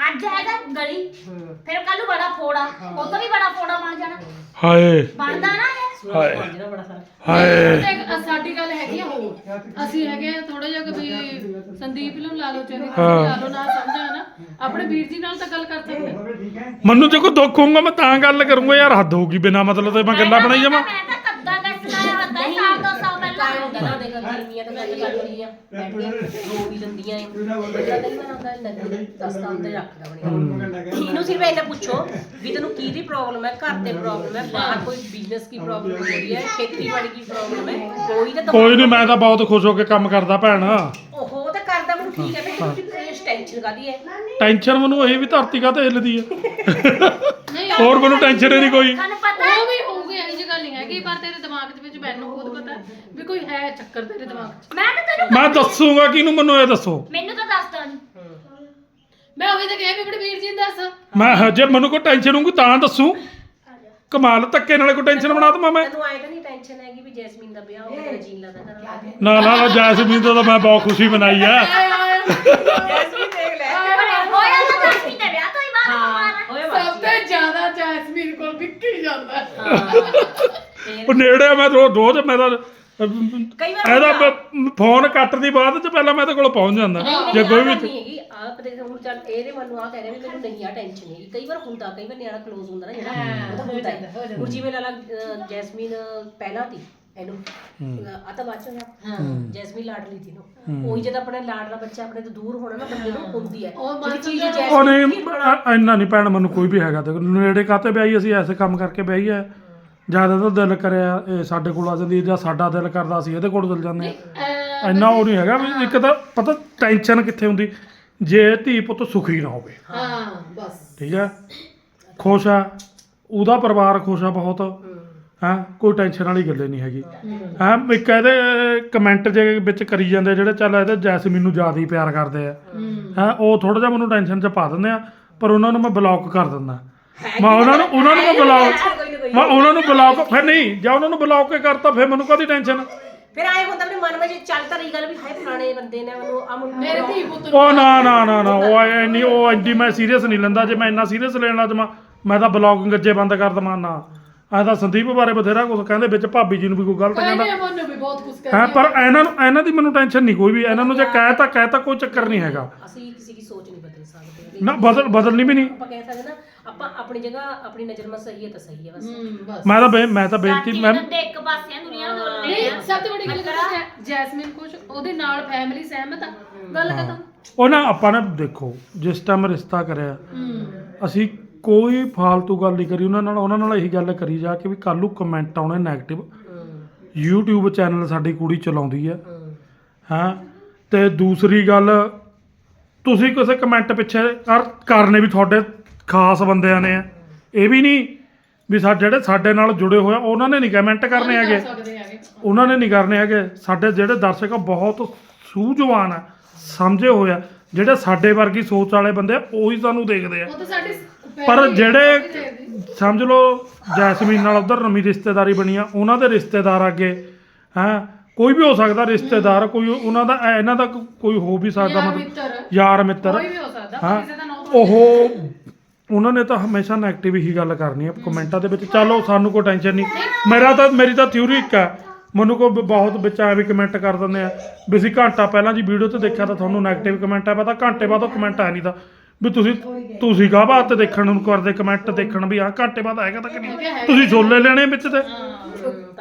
ਅੱਜ ਹੈਗਾ ਗਲੀ ਹੂੰ। ਫਿਰ ਕੱਲ ਨੂੰ ਬੜਾ ਫੋੜਾ ਉਹ ਤੋਂ ਵੀ ਬੜਾ ਫੋੜਾ ਬਣ ਜਾਣਾ। ਹਾਏ। ਬਣਦਾ ਨਾ ਹਾਏ। ਤੇ ਸਾਡੀ ਗੱਲ ਹੈਗੀ ਆ ਹੋਰ ਅਸੀਂ ਹੈਗੇ ਥੋੜਾ ਜਿਹਾ ਕਿ ਵੀ ਸੰਦੀਪ ਨੂੰ ਲਾ ਲਓ ਚਾਹੇ ਹਾਂ। ਲਾ ਲਓ ਨਾ ਸਮਝਾ ਨਾ। ਆਪਣੇ ਵੀਰ ਜੀ ਨਾਲ ਤਾਂ ਗੱਲ ਕਰ ਸਕਦੇ ਹਾਂ। ਮੈਨੂੰ ਜੇ ਕੋਈ ਦੁੱਖ ਹੋਊਗਾ ਮੈਂ ਤਾਂ ਗੱਲ ਕਰੂੰਗਾ ਯਾਰ ਹੱਦ ਹੋਊਗੀ ਬਿਨਾ ਮਤਲਬ ਤੇ ਮੈਂ ਗੱਲਾਂ ਬਣਾਈ ਜਾਵਾਂ ਮੈਂ ਤਾਂ ਕੱਦਾ ਕੱਟਦਾ ਹੁੰਦਾ ਸੀ ਸਾਲ ਦੋ ਸਾਲ ਤਾਂ ਪਹਿਲਾਂ ਹੁੰਦਾ ਨਾ ਦੇਖ ਗਰਮੀਆਂ ਤਾਂ ਗੱਲ ਕਰ ਰਹੀ ਆ ਬੈਠ ਕੇ ਰੋ ਵੀ ਦਿੰਦੀਆਂ ਐ ਬੰਦਾ ਤਾਂ ਇਹਨਾਂ ਹੁੰਦਾ ਲੱਗਦਾ ਦਸਤਾਂ ਤੇ ਰੱਖਦਾ ਬਣੀ ਇਹਨੂੰ ਸਿਰਫ ਇਹਨਾਂ ਪੁੱਛੋ ਵੀ ਤੈਨੂੰ ਕੀ ਦੀ ਪ੍ਰੋਬਲਮ ਹੈ? ਘਰ ਤੇ ਪ੍ਰੋਬਲਮ ਹੈ? ਬਾਹਰ ਕੋਈ ਬਿਜ਼ਨਸ ਕੀ ਪ੍ਰੋਬਲਮ ਹੋ। ਰਹੀ ਹੈ? ਖੇਤੀਬਾੜੀ ਕੀ ਪ੍ਰੋਬਲਮ ਹੈ? ਕੋਈ ਤਾਂ ਕੋਈ ਨਹੀਂ ਮੈਂ ਤਾਂ ਬਹੁਤ ਖੁਸ਼ ਹੋ ਕੇ ਕੰਮ ਕਰਦਾ ਭੈਣ। ਉਹ ਤਾਂ ਕਰਦਾ ਮੈਨੂੰ ਠੀਕ ਹੈ। ਟੈਨਸ਼ਨ ਕਾਦੀ ਹੈ? ਟੈਨਸ਼ਨ ਮੈਨੂੰ ਇਹ ਵੀ ਧਰਤੀ ਕਾ ਤੇ ਹਿੱਲਦੀ ਨਹੀਂ ਹੋਰ ਮੈਨੂੰ ਟੈਨਸ਼ਨ ਹੀ ਨਹੀਂ ਕੋਈ। ਤੁਹਾਨੂੰ ਪਤਾ ਉਹ ਵੀ ਹੋਊਗੀ ਇਹੋ ਜਿਹੀ ਗੱਲ ਨਹੀਂ ਹੈਗੀ ਪਰ ਤੇਰੇ ਦਿਮਾਗ ਦੇ ਵਿੱਚ ਮੈਨੂੰ ਖੁਦ ਕੋਈ ਹੈ ਚੱਕਰ ਤੇਰੇ ਦਿਮਾਗ 'ਚ? ਮੈਂ ਤਾਂ ਤੈਨੂੰ ਮੈਂ ਦੱਸੂਗਾ ਕਿਹਨੂੰ ਮੈਨੂੰ ਇਹ ਦੱਸੋ। ਮੈਨੂੰ ਤਾਂ ਦੱਸਦਾ ਨਹੀਂ ਮੈਂ ਉਹੀ ਤਾਂ ਕਿਹਾ ਵੀ ਆਪਣੇ ਵੀਰ ਜੀ ਨੂੰ ਦੱਸ। ਮੈਂ ਹ- ਜੇ ਮੈਨੂੰ ਕੋਈ ਟੈਨਸ਼ਨ ਹੋਊਗੀ ਤਾਂ ਦੱਸੂ। ਕਮਾਲ ਧੱਕੇ ਨਾਲੇ ਕੋਈ ਟੈਨਸ਼ਨ ਬਣਾ ਦਵਾਂ ਮੈਂ। ਤੈਨੂੰ ਆਏ ਤਾਂ ਨਹੀਂ ਟੈਨਸ਼ਨ ਹੈਗੀ ਵੀ ਜੈਸਮੀਨ ਦਾ ਵਿਆਹ ਹੋ ਗਿਆ ਜੀਨ ਲਾਦਾ ਕਰ ਨਾ ਨਾ ਨਾ ਜੈਸਮੀਨ ਤੋਂ ਤਾਂ ਮੈਂ ਬਹੁਤ ਖੁਸ਼ੀ ਮਨਾਈ ਆ। ਜੈਸਮੀਨ ਦੇਖ ਲੈ। ਹੋਇਆ ਤਾਂ ਜਸਮੀਨ ਦੇ ਵਿਆਹ ਤੋਂ ਹੀ ਬਾਅਦ ਹਾਂ ਮਾਰਾ ਹੋਏ ਸਭ ਤੋਂ ਜ਼ਿਆਦਾ ਜੈਸਮੀਨ ਕੋਲ ਵਿੱਕੀ ਜਾਂਦਾ। ਉਹ ਨੇੜੇ ਆ, ਮੈਂ ਰੋ- ਰੋਜ਼ ਮੈਂ ਤਾਂ ਕਈ ਵਾਰ ਇਹਦਾ। ਬ- ਫੋਨ ਕੱਟ ਦੀ ਬਾਅਦ ਚ ਪਹਿਲਾਂ ਮੈਂ ਤੇ ਕੋਲ ਪਹੁੰਚ ਜਾਂਦਾ। ਜੇ ਕੋਈ ਵੀ ਨਹੀਂ ਹੈਗੀ। ਆਪ ਦੇ ਹੁਣ ਚੱਲ ਇਹਦੇ ਮਨ ਨੂੰ ਆ ਕਹਿ ਰਿਹਾ ਵੀ ਮੈਨੂੰ ਨਹੀਂ ਆ ਟੈਨਸ਼ਨ ਹੈਗੀ। ਕਈ ਵਾਰ ਹੁੰਦਾ ਕਈ ਵਾਰ ਨਿਆਣਾ ਕਲੋਜ਼ ਹੁੰਦਾ ਨਾ ਜਿਹੜਾ। ਉਹ ਤਾਂ ਹੁੰਦਾ ਹੈ। ਹੁਣ ਜਿਵੇਂ ਲਾਲਾ ਅਹ, ਜੈਸਮੀਨ ਪਹਿਲਾਂ ਤੀ ਇਹਨੂੰ। ਆ ਤਾਂ ਬਾਅਦ ਚ ਹੋਇਆ। ਜੈਸਮੀਨ ਲਾਡਲੀ ਤੀ ਨੂੰ ਉਹੀ ਜਦ ਆਪਣੇ ਲਾਡਲਾ ਬੱਚਾ ਆਪਣੇ ਤੋਂ ਦੂਰ ਹੋਣਾ ਨਾ ਬੰਦੇ ਨੂੰ ਹੁੰਦੀ ਹੈ। ਉਹ ਜਿਹੜੀ ਚੀਜ਼ ਚ ਉਹ ਨਹੀਂ ਜੈਸਮੀਨ ਅ- ਇੰਨਾ ਨਹੀਂ ਭੈਣ ਮੈਨੂੰ ਕੋਈ ਵੀ ਹੈਗਾ ਤੇ ਨੇੜੇ ਕਾਤੇ ਵਿਆਹੀ ਅਸੀਂ ਐਸੇ ਕੰਮ ਕਰਕੇ ਵਿਆਹੀ ਹੈ। ਜ਼ਿਆਦਾ ਤਾਂ ਦਿਲ ਕਰਿਆ ਇਹ ਸਾਡੇ ਕੋਲ ਆ ਜਾਂਦੀ ਹੈ, ਜਾਂ ਸਾਡਾ ਦਿਲ ਕਰਦਾ ਅਸੀਂ ਇਹਦੇ ਕੋਲ ਚਲ ਜਾਂਦੇ ਆ। ਇੰਨਾ ਉਹ ਨਹੀਂ ਹੈਗਾ ਵੀ ਇੱਕ ਤਾਂ ਪਤਾ ਟੈਨਸ਼ਨ ਕਿੱਥੇ ਹੁੰਦੀ ਜੇ ਧੀ ਪੁੱਤ ਸੁਖੀ ਨਾ ਹੋਵੇ। ਹਾਂ ਬਸ ਠੀਕ ਹੈ? ਖੁਸ਼ ਆ ਉਹਦਾ ਪਰਿਵਾਰ ਖੁਸ਼ ਆ ਬਹੁਤ। ਹਾਂ? ਕੋਈ ਟੈਨਸ਼ਨ ਵਾਲੀ ਗੱਲ ਨਹੀਂ ਹੈਗੀ। ਹਾਂ? ਇੱਕ ਇਹਦੇ ਕਮੈਂਟ ਜੇ ਵਿੱਚ ਕਰੀ ਜਾਂਦੇ ਜਿਹੜੇ ਚੱਲ ਇਹਦੇ ਜੈਸਮੀਨ ਨੂੰ ਜ਼ਿਆਦਾ ਹੀ ਪਿਆਰ ਕਰਦੇ ਆ। ਹਾਂ? ਉਹ ਥੋੜਾ ਜਿਹਾ ਮੈਨੂੰ ਟੈਨਸ਼ਨ 'ਚ ਪਾ ਦਿੰਦੇ ਆ ਪਰ ਉਹਨਾਂ ਨੂੰ ਮੈਂ ਬਲੌਕ ਕਰ ਦਿੰਦਾ। ਮੈਂ ਉਹਨਾਂ ਨੂੰ ਉਹਨਾਂ ਨੂੰ ਮੈਂ ਬਲੌਕ ਮੈਂ ਉਹਨਾਂ ਨੂੰ ਬਲੌਕ ਫਿਰ ਨਹੀਂ ਜਾਂ ਉਹਨਾਂ ਨੂੰ ਬਲੌਕ ਕੇ ਕਰਤਾ ਫਿਰ ਮੈਨੂੰ ਕਾਹਦੀ ਟੈਨਸ਼ਨ ਫਿਰ ਆਏ ਹੁੰਦਾ ਆਪਣੇ ਮਨ ਵਿੱਚ ਚੱਲ ਤਾਂ ਰਹੀ ਗੱਲ ਵੀ ਹਾਏ ਪੁਰਾਣੇ ਬੰਦੇ ਨੇ ਮੈਨੂੰ ਆ ਮੁੰਡਾ ਮੇਰੇ ਧੀ ਪੁੱਤ ਨੂੰ ਉਹ ਨਾ ਨਾ ਨਾ ਨਾ ਉਹ ਐਨੀ ਉਹ ਐਡੀ ਮੈਂ ਸੀਰੀਅਸ ਨਹੀਂ ਲੈਂਦਾ ਜੇ ਮੈਂ ਇੰਨਾ ਸੀਰੀਅਸ ਲੈਣ ਲੱਗ ਜਾਵਾਂ ਮੈਂ ਤਾਂ ਬਲੌਗਿੰਗ ਅੱਜੇ ਬੰਦ ਕਰ ਦਵਾਂ ਨਾ। ਐ ਤਾਂ ਸੰਦੀਪ ਬਾਰੇ ਬਥੇਰਾ ਕੁਝ ਕਹਿੰਦੇ ਵਿੱਚ ਭਾਬੀ ਜੀ ਨੂੰ ਵੀ ਕੋਈ ਗਲਤ ਕਹਿੰਦਾ। ਕਹਿੰਦੇ ਮੈਨੂੰ ਵੀ ਬਹੁਤ ਕੁਝ ਹੈ ਕਰਦੀ ਪਰ ਇਹਨਾਂ ਨੂੰ ਇਹਨਾਂ ਦੀ ਮੈਨੂੰ ਟੈਨਸ਼ਨ ਨਹੀਂ ਕੋਈ ਵੀ ਇਹਨਾਂ ਨੂੰ ਜੇ ਕਹਿ ਤਾਂ ਕਹਿ ਤਾਂ ਕੋਈ ਚੱਕਰ ਨਹੀਂ ਹੈਗਾ। ਅਸੀਂ ਕਿਸੇ ਦੀ ਸੋਚ ਨਹੀਂ ਬਦਲ ਸਕਦੇ। ਨਾ ਬਦਲ ਬਦਲਣੀ ਵੀ ਨਹੀਂ। ਆਪਾਂ ਕਹਿ ਸਕਦੇ ਨਾ ਆਪਾਂ ਆਪਣੀ ਜਗ੍ਹਾ ਆਪਣੀ ਨਜ਼ਰ ਮਾ ਸਹੀ ਹੈ ਤਾਂ ਸਹੀ ਹੈ ਬਸ। ਹੂੰ ਬਸ। ਮੈਂ ਤਾਂ ਬੇ- ਮੈਂ ਤਾਂ ਬੇਨਤੀ ਮੈਂ ਦੇ ਇੱਕ ਪਾਸੇ ਆ, ਦੁਨੀਆ ਦੋਨੇ ਨਹੀਂ ਆ। ਸਭ ਤੋਂ ਵੱਡੀ ਗੱਲ ਕਰਾਂ ਜੈਸਮੀਨ ਖੁਸ਼ ਉਹਦੇ ਨਾਲ ਫੈਮਿਲੀ ਸਹਿਮਤ ਆ। ਗੱਲ ਖਤਮ। ਉਹ ਨਾ ਆਪਾਂ ਨੇ ਦੇਖੋ ਜਿਸ ਟਾਈਮ ਰਿਸ਼ਤਾ ਕਰਿਆ ਹੂੰ। ਅਸੀਂ ਕੋਈ ਫਾਲਤੂ ਗੱਲ ਨਹੀਂ ਕਰੀ ਉਹਨਾਂ ਨਾਲ ਉਹਨਾਂ ਨਾਲ ਇਹੀ ਗੱਲ ਕਰੀ ਜਾ ਕੇ ਵੀ ਕੱਲ ਨੂੰ ਕਮੈਂਟ ਆਉਣੇ 네ਗੇਟਿਵ YouTube ਚੈਨਲ ਸਾਡੀ ਕੁੜੀ ਚਲਾਉਂਦੀ ਹੈ। ਹਾਂ? ਤੇ ਦੂਸਰੀ ਗੱਲ ਤੁਸੀਂ ਕਿਸੇ ਕਮੈਂਟ ਪਿੱਛੇ ਕਰ ਕਰਨੇ ਵੀ ਤੁਹਾਡੇ ਖਾਸ ਬੰਦਿਆਂ ਨੇ ਆ। ਇਹ ਵੀ ਨਹੀਂ ਵੀ ਸਾ ਜਿਹੜੇ ਸਾਡੇ ਨਾਲ ਜੁੜੇ ਹੋਏ ਆ ਉਹਨਾਂ ਨੇ ਨਹੀਂ ਕਮੈਂਟ ਕਰਨੇ ਕਰ ਹੈਗੇ। ਉਹਨਾਂ ਨੇ ਨਹੀਂ ਕਰਨੇ ਹੈਗੇ। ਸਾਡੇ ਜਿਹੜੇ ਦਰਸ਼ਕ ਆ ਬਹੁਤ ਸੂਝਵਾਨ ਆ ਸਮਝੇ ਹੋਏ ਆ। ਜਿਹੜੇ ਸਾਡੇ ਵਰਗੀ ਸੋਚ ਵਾਲੇ ਬੰਦੇ ਆ ਉਹੀ ਸਾਨੂੰ ਦੇਖਦੇ ਆ। ਉਹ ਤਾਂ ਸਾਡੀ ਪਰ ਜਿਹੜੇ। ਸਮਝ ਲਓ ਜੈਸਮੀਨ ਨਾਲ ਉਧਰ ਨਵੀਂ ਰਿਸ਼ਤੇਦਾਰੀ ਬਣੀ ਆ ਉਹਨਾਂ ਦੇ ਰਿਸ਼ਤੇਦਾਰ ਅੱਗੇ ਹੈ ਕੋਈ ਵੀ ਹੋ ਸਕਦਾ ਰਿਸ਼ਤੇਦਾਰ ਕੋਈ ਉਹਨਾਂ ਦਾ ਇਹਨਾਂ ਦਾ ਕੋਈ ਹੋ ਵੀ ਸਕਦਾ ਮਤਲਬ ਯਾਰ ਮਿੱਤਰ। ਕੋਈ ਵੀ ਹੋ ਸਕਦਾ ਹਾਂ ਪਰ ਕਿਸੇ ਦਾ ਨਾਮ ਉਹ ਉਹਨਾਂ ਨੇ ਤਾਂ ਹਮੇਸ਼ਾ 네ਗੇਟਿਵ ਹੀ ਗੱਲ ਕਰਨੀ ਹੈ ਕਮੈਂਟਾਂ ਦੇ ਵਿੱਚ। ਚਲੋ ਸਾਨੂੰ ਕੋਈ ਟੈਨਸ਼ਨ ਨਹੀਂ। ਮੇਰਾ ਤਾਂ ਮੇਰੀ ਤਾਂ ਥਿਊਰੀ ਇੱਕ ਹੈ ਮੈਨੂੰ ਕੋ ਬਹੁਤ ਵਿੱਚ ਆ ਵੀ ਕਮੈਂਟ ਕਰ ਦਿੰਦੇ ਆ ਵੀ ਅਸੀਂ ਘੰਟਾ ਪਹਿਲਾਂ ਜੀ ਵੀਡੀਓ ਤੇ ਦੇਖਿਆ ਤਾਂ ਤੁਹਾਨੂੰ 네ਗੇਟਿਵ ਕਮੈਂਟ ਆ ਪਤਾ ਘੰਟੇ ਬਾਅਦ ਉਹ ਕਮੈਂਟ ਆ ਨਹੀਂ ਤਾਂ। ਵੀ ਤੁਸੀਂ ਤੁਸੀਂ ਕਾਹ ਬਾਤ ਦੇਖਣ ਨੂੰ ਕਰਦੇ ਕਮੈਂਟ ਦੇਖਣ ਵੀ ਆ ਘੰਟੇ ਬਾਅਦ ਆਏਗਾ ਤਾਂ ਕਿ ਨਹੀਂ? ਤੁਸੀਂ ਛੋਲੇ ਲੈਣੇ ਵਿੱਚ ਤਾਂ।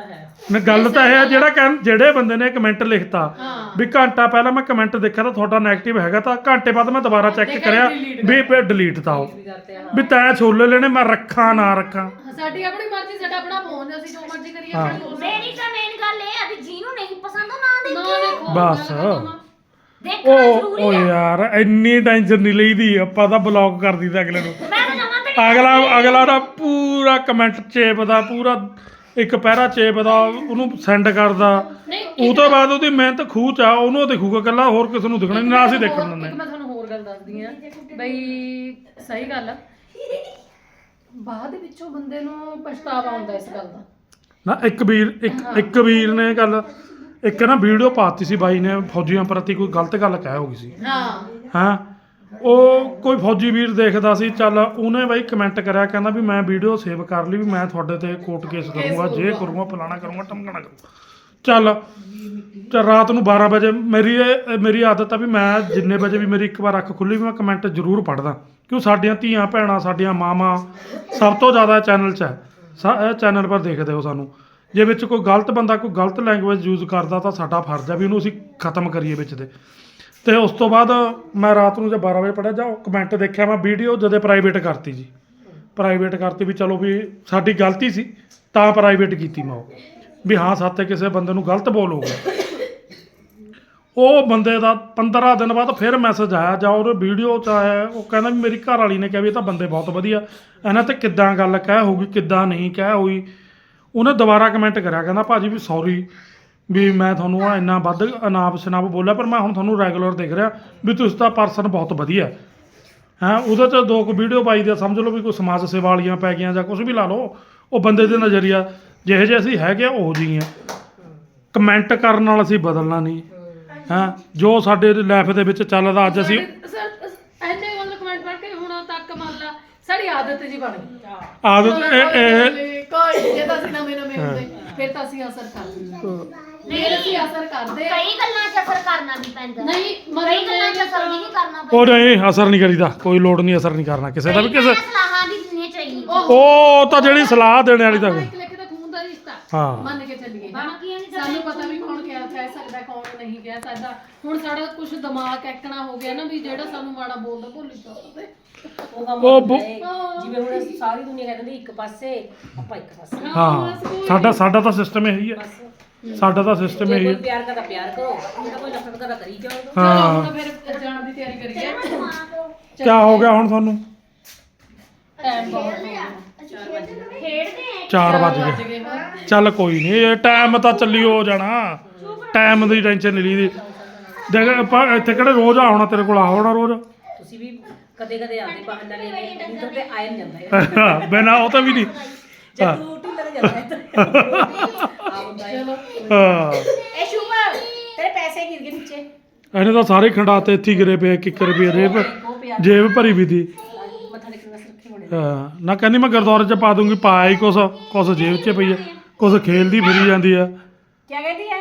ਹੈ। ਮੈਂ ਗੱਲ ਤਾਂ ਇਹ ਹੈ ਜਿਹੜਾ ਕਹਿੰ ਜਿਹੜੇ ਬੰਦੇ ਨੇ ਕਮੈਂਟ ਲਿਖਤਾ ਹਾਂ। ਵੀ ਘੰਟਾ ਪਹਿਲਾਂ ਮੈਂ ਕਮੈਂਟ ਦੇਖਿਆ ਤਾਂ ਤੁਹਾਡਾ 네ਗੇਟਿਵ ਹੈਗਾ ਤਾਂ ਘੰਟੇ ਬਾਅਦ ਮੈਂ ਦੁਬਾਰਾ ਚੈੱਕ ਦੇਖਿਆ ਕਰਿਆ delete ਵੀ ਫਿਰ ਡਿਲੀਟ ਤਾਂ ਉਹ। ਵੀ ਕਰਤੇ ਆ ਵੀ ਤੈਂ ਛੋਲੇ ਲੈਣੇ ਮੈਂ ਰੱਖਾਂ ਨਾ ਰੱਖਾਂ। ਸਾਡੀ ਆਪਣੀ ਮਰਜ਼ੀ ਸਾਡਾ ਆਪਣਾ ਫੋਨ ਅਸੀਂ ਜੋ ਮਰਜ਼ੀ ਕਰੀਏ ਹਾਂ। ਆਪਣੀ ਮੇਰੀ ਤਾਂ ਮੇਨ ਗੱਲ ਇਹ ਆ ਵੀ ਜਿਹਨੂੰ ਨਹੀਂ ਪਸੰਦ ਉਹ ਨਾ ਨਾ ਦੇਖੇ। ਦੇਖੋ ਬਸ। ਦੇਖਣਾ ਉਹ ਜ਼ਰੂਰੀ ਉਹ ਆ। ਯਾਰ ਇੰਨੀ ਟੈਨਸ਼ਨ ਨਹੀਂ ਲਈਦੀ ਆਪਾਂ ਤਾਂ ਬਲੌਕ ਕਰ ਦਿੱਤਾ ਅਗਲੇ ਨੂੰ। ਮੈਂ ਤਾਂ ਜਮਾਂ ਤੇ ਨਹੀਂ ਅਗਲਾ ਅਗਲਾ ਦਾ ਪੂਰਾ ਕਮੈਂਟ ਚੇਪਦਾ ਪੂਰਾ ਇੱਕ ਪਹਿਰਾ ਚੇਪਦਾ ਉਹਨੂੰ ਸੈਂਡ ਕਰਦਾ। ਉਹ ਤੋਂ ਬਾਅਦ ਉਹਦੀ ਮਿਹਨਤ ਖੂਹ ਚ ਆ ਉਹਨੂੰ ਉਹ ਦਿਖੂਗਾ ਕੱਲਾ ਹੋਰ ਕਿਸੇ ਨੂੰ ਦਿਖਣਾ ਨਹੀਂ ਨਾ ਅਸੀਂ ਦੇਖਣ ਦਿੰਦੇ ਇੱਕ ਮੈਂ ਤੁਹਾਨੂੰ ਹੋਰ ਗੱਲ ਦੱਸਦੀ ਆ ਬਈ ਸਹੀ ਗੱਲ ਆ। ਬਾਅਦ ਵਿੱਚੋਂ ਬੰਦੇ ਨੂੰ ਪਛਤਾਵਾ ਹੁੰਦਾ ਇਸ ਗੱਲ ਦਾ। ਨਾ ਇੱਕ ਵੀਰ ਇੱਕ ਇੱਕ ਵੀਰ ਨੇ ਗੱਲ ਇੱਕ ਨਾ ਵੀਡੀਓ ਪਾਤੀ ਸੀ ਬਾਈ ਨੇ ਫੌਜੀਆਂ ਪ੍ਰਤੀ ਕੋਈ ਗਲਤ ਗੱਲ ਕਹਿ ਹੋ ਗਈ ਸੀ। ਹਾਂ। ਹਾਂ? ਉਹ ਕੋਈ ਫੌਜੀ ਵੀਰ ਦੇਖਦਾ ਸੀ ਚੱਲ ਉਹਨੇ ਬਾਈ ਕਮੈਂਟ ਕਰਿਆ ਕਹਿੰਦਾ ਵੀ ਮੈਂ ਵੀਡੀਓ ਸੇਵ ਕਰ ਲਈ ਵੀ ਮੈਂ ਤੁਹਾਡੇ ਤੇ ਕੋਰਟ ਕੇਸ ਕਰੂੰਗਾ ਜੇ ਕਰੂੰਗਾ ਫਲਾਣਾ ਕਰੂੰਗਾ ਟਮਕਣਾ ਕਰੂੰਗਾ। ਚੱਲ ਚੱਲ ਰਾਤ ਨੂੰ 12 ਵਜੇ ਮੇਰੀ ਇਹ ਇਹ ਮੇਰੀ ਆਦਤ ਆ ਵੀ ਮੈਂ ਜਿੰਨੇ ਵਜੇ ਵੀ ਮੇਰੀ ਇੱਕ ਵਾਰ ਅੱਖ ਖੁੱਲੀ ਵੀ ਮੈਂ ਕਮੈਂਟ ਜ਼ਰੂਰ ਪੜਦਾ ਕਿਉਂ ਸਾਡੀਆਂ ਧੀਆਂ ਭੈਣਾਂ ਸਾਡੀਆਂ ਮਾਵਾਂ ਸਭ ਤੋਂ ਜ਼ਿਆਦਾ ਚੈਨਲ 'ਚ ਹੈ। ਸਾ- ਇਹ ਚੈਨਲ ਪਰ ਦੇਖਦੇ ਹੋ ਸਾਨੂੰ। ਜੇ ਵਿੱਚ ਕੋਈ ਗਲਤ ਬੰਦਾ ਕੋਈ ਗਲਤ ਲੈਂਗੁਏਜ ਯੂਜ਼ ਕਰਦਾ ਤਾਂ ਸਾਡਾ ਫਰਜ਼ ਹੈ ਵੀ ਉਹਨੂੰ ਅਸੀਂ ਖਤਮ ਕਰੀਏ ਵਿੱਚ ਦੇ। ਤੇ ਉਸ ਤੋਂ ਬਾਅਦ ਮੈਂ ਰਾਤ ਨੂੰ ਜੇ 12 ਵਜੇ ਪੜਿਆ ਜਾਂ ਕਮੈਂਟ ਦੇਖਿਆ, ਮੈਂ ਵੀਡੀਓ ਜਦੇ ਪ੍ਰਾਈਵੇਟ ਕਰਤੀ ਜੀ। ਪ੍ਰਾਈਵੇਟ ਕਰਤੀ ਵੀ ਚਲੋ ਵੀ ਸਾਡੀ ਗਲਤੀ ਸੀ, ਤਾਂ ਪ੍ਰਾਈਵੇਟ ਕੀਤੀ ਮੈਂ ਉਹ। ਵੀ ਹਾਂ ਸਾਤੇ ਕਿਸੇ ਬੰਦੇ ਨੂੰ ਗਲਤ ਬੋਲ ਉਹ ਬੰਦੇ ਦਾ 15 ਦਿਨ ਬਾਅਦ ਫਿਰ ਮੈਸੇਜ ਆਇਆ, ਜਾਂ ਉਹ ਵੀਡੀਓ ਚ ਆਇਆ, ਉਹ ਕਹਿੰਦਾ ਵੀ ਮੇਰੀ ਘਰ ਵਾਲੀ ਨੇ ਕਿਹਾ ਵੀ ਇਹ ਤਾਂ ਬੰਦੇ ਬਹੁਤ ਵਧੀਆ। ਇਹਨਾਂ ਤੇ ਕਿੱਦਾਂ ਗੱਲ ਕਹਿ ਹੋਊਗੀ, ਕਿੱਦਾਂ ਨਹੀਂ ਕਹਿ ਹੋਈ। ਉਹਨੇ ਦੁਬਾਰਾ ਕਮੈਂਟ ਕਰਿਆ, ਕਹਿੰਦਾ ਭਾਜੀ ਵੀ ਸੌਰੀ ਵੀ ਮੈਂ ਤੁਹਾਨੂੰ ਆ ਇੰਨਾ ਵੱਧ ਅਨਾਪ ਸ਼ਨਾਪ ਬੋਲਿਆ ਪਰ ਮੈਂ ਹੁਣ ਤੁਹਾਨੂੰ ਰੈਗੂਲਰ ਦੇਖ ਰਿਹਾ ਵੀ ਤੁਸੀਂ ਤਾਂ ਪਰਸਨ ਬਹੁਤ ਵਧੀਆ। ਹੈ ਉਹਦੇ ਤੇ ਦੋ ਕੁ ਵੀਡੀਓ ਪਾਈ ਦੇ ਸਮਝ ਲਓ ਵੀ ਕੋਈ ਸਮਾਜ ਸੇਵਾ ਵਾਲੀਆਂ ਪੈ ਗਈਆਂ ਜਾਂ ਕੁਝ ਵੀ ਲਾ ਲਓ ਉਹ ਬੰਦੇ ਦੇ ਨਜ਼ਰੀਆ ਜਿਹੇ ਜਿਹੇ ਅਸੀਂ ਹੈਗੇ ਆ, ਉਹ ਜਿਹੇ ਆ। ਕਮੈਂਟ ਕਰਨ ਨਾਲ ਅਸੀਂ ਬਦਲਣਾ ਨਹੀਂ। ਹਾਂ ਜੋ ਸਾਡੇ ਲਾਈਫ ਦੇ ਵਿੱਚ ਚੱਲਦਾ ਅੱਜ ਅਸੀਂ ਸਰ ਐਨੇ ਮਤਲਬ ਕਮੈਂਟ ਪੜ੍ਹ ਕੇ ਹੁਣ ਤੱਕ ਮੰਨ ਲਾ ਸਾਡੀ ਆਦਤ ਜੀ ਬਣ ਗਈ। ਆਦਤ ਇਹ ਇਹ ਕੋਈ ਜੇ ਤਾਂ ਅਸੀਂ ਨਵੇਂ ਨਵੇਂ ਹੁੰਦੇ। ਫਿਰ ਤਾਂ ਅਸੀਂ ਅਸਰ ਕਰਦੇ ਫਿਰ ਅਸੀਂ ਅਸਰ ਕਰਦੇ। ਕਈ ਗੱਲਾਂ 'ਚ ਅਸਰ ਕਰਨਾ ਵੀ ਪੈਂਦਾ। ਨਹੀਂ ਕਈ ਮਤਲਬ ਗੱਲਾਂ 'ਚ ਅਸਰ ਵੀ ਨਹੀਂ ਕਰਨਾ ਉਹ ਨਹੀਂ ਅਸਰ ਨਹੀਂ ਕਰੀਦਾ। ਕੋਈ ਲੋੜ ਨਹੀਂ ਅਸਰ ਨਹੀਂ ਕਰਨਾ। ਕਿਸੇ ਦਾ ਵੀ ਕਿਸੇ ਸਲਾਹਾਂ ਵੀ ਦੇਣੀਆਂ ਚਾਹੀਦੀਆਂ ਉਹ ਤਾਂ ਜਿਹੜੀ ਸਲਾਹ ਦੇਣ ਵਾਲੀ ਤਾਂ ਇੱਕ ਲਿਖ ਦਾ ਖੂਨ ਦਾ ਰਿਸ਼ਤਾ ਹਾਂ। ਮੰਨ ਕੇ ਚੱਲੀਏ। ਬਾਕੀਆਂ ਨਹੀਂ ਸਾਨੂੰ ਪਤਾ ਵੀ ਕੌਣ ਕਿਹਾ ਕਹਿ ਸਕਦਾ ਕੌਣ ਨਹੀਂ ਕਹਿ ਸਕਦਾ ਹੁਣ ਸਾਡਾ ਕੁਝ ਦਿਮਾਗ ਐਕਣਾ ਹੋ ਗਿਆ ਨਾ ਵੀ ਜਿਹੜਾ ਸਾਨੂੰ ਮਾੜਾ ਬੋਲਦਾ ਭੁੱਲੀ ਜਾਂਦੇ ਉਹ ਕੰਮ ਉਹ ਹੁੰਦਾ ਬੁ- ਹੈ। ਜਿਵੇਂ ਹੁਣ ਸਾਰੀ ਦੁਨੀਆ ਕਹਿੰਦੀ ਇੱਕ ਪਾਸੇ ਆਪਾਂ ਇੱਕ ਪਾਸੇ। ਹਾਂ ਸਾਡਾ ਸਾਡਾ ਤਾਂ ਸਿਸਟਮ ਇਹੀ ਹੈ ਬਸ। ਸਾਡਾ ਤਾਂ ਸਿਸਟਮ ਜੇ ਇਹੀ ਕੋਈ ਹੈ ਪਿਆਰ ਕਰਦਾ ਪਿਆਰ ਕਰੋ। ਜਿਹੜਾ ਕੋਈ ਨਫ਼ਰਤ ਕਰਦਾ ਕਰੀ ਜਾਓ। ਚਲੋ ਹਾਂ ਹੁਣ ਫਿਰ ਜਾਣ ਦੀ ਤਿਆਰੀ ਕਰੀਏ। ਕੀ ਹੋ ਗਿਆ ਹੁਣ ਤੁਹਾਨੂੰ? ਟਾਈਮ ਬਹੁਤ ਹੋ ਗਿਆ। 4 ਵਜ ਗਏ। ਚੱਲ ਕੋਈ ਨਹੀਂ ਇਹ ਟਾਈਮ ਤਾਂ ਚੱਲੀ ਹੋ ਜਾਣਾ। ਟਾਈਮ ਦੀ ਟੈਨਸ਼ਨ ਨਹੀਂ ਲਈਦੀ ਦੇਖ ਆਪਾਂ ਇੱਥੇ ਕਿਹੜੇ ਰੋਜ਼ ਆਉਣਾ ਤੇਰੇ ਕੋਲ ਆਉਣਾ ਰੋਜ਼? ਤੁਸੀਂ ਵੀ ਕਦੇ ਕਦੇ ਆਉਂਦੇ ਬਹਾਨਾ ਲੈ ਕੇ ਤੇ ਆਏ ਨਹੀਂ ਜਾਂਦਾ ਹੈ <laughs> ਬਿਨਾ ਉਹ ਤਾਂ ਵੀ ਨਹੀਂ ਜੇ ਤੂੰ ਢਿੱਲਾ ਜਾਂਦਾ ਹੈ ਚਲੋ <laughs> ਹਾਂ। ਇਹ ਸ਼ੁਭ ਤੇਰੇ ਪੈਸੇ ਗਿਰ ਗਏ ਨੀਚੇ। ਇਹਨੇ ਤਾਂ ਸਾਰੇ ਖੰਡਾਤੇ ਇੱਥੇ ਗਿਰੇ ਪਏ ਕਿੱਕ ਰੁਪਏ ਰੇਪ ਜੇਬ ਭਰੀ ਵੀ ਦੀ ਮੱਥਾ ਟੇਕਣ ਵਾਸਤੇ ਰੱਖੇ ਹੋਣੇ ਹਾਂ। ਨਾ ਕਹਿੰਦੀ ਮੈਂ ਗੁਰਦੁਆਰੇ 'ਚ ਪਾ ਦੂੰਗੀ ਪਾਇਆ ਹੀ ਕੁਛ ਕੁਛ ਜੇਬ 'ਚ ਪਈ ਆ। ਕੁਛ ਖੇਲਦੀ ਫਿਰੀ ਜਾਂਦੀ ਆ। ਕੀ ਕਹਿੰਦੀ ਹੈ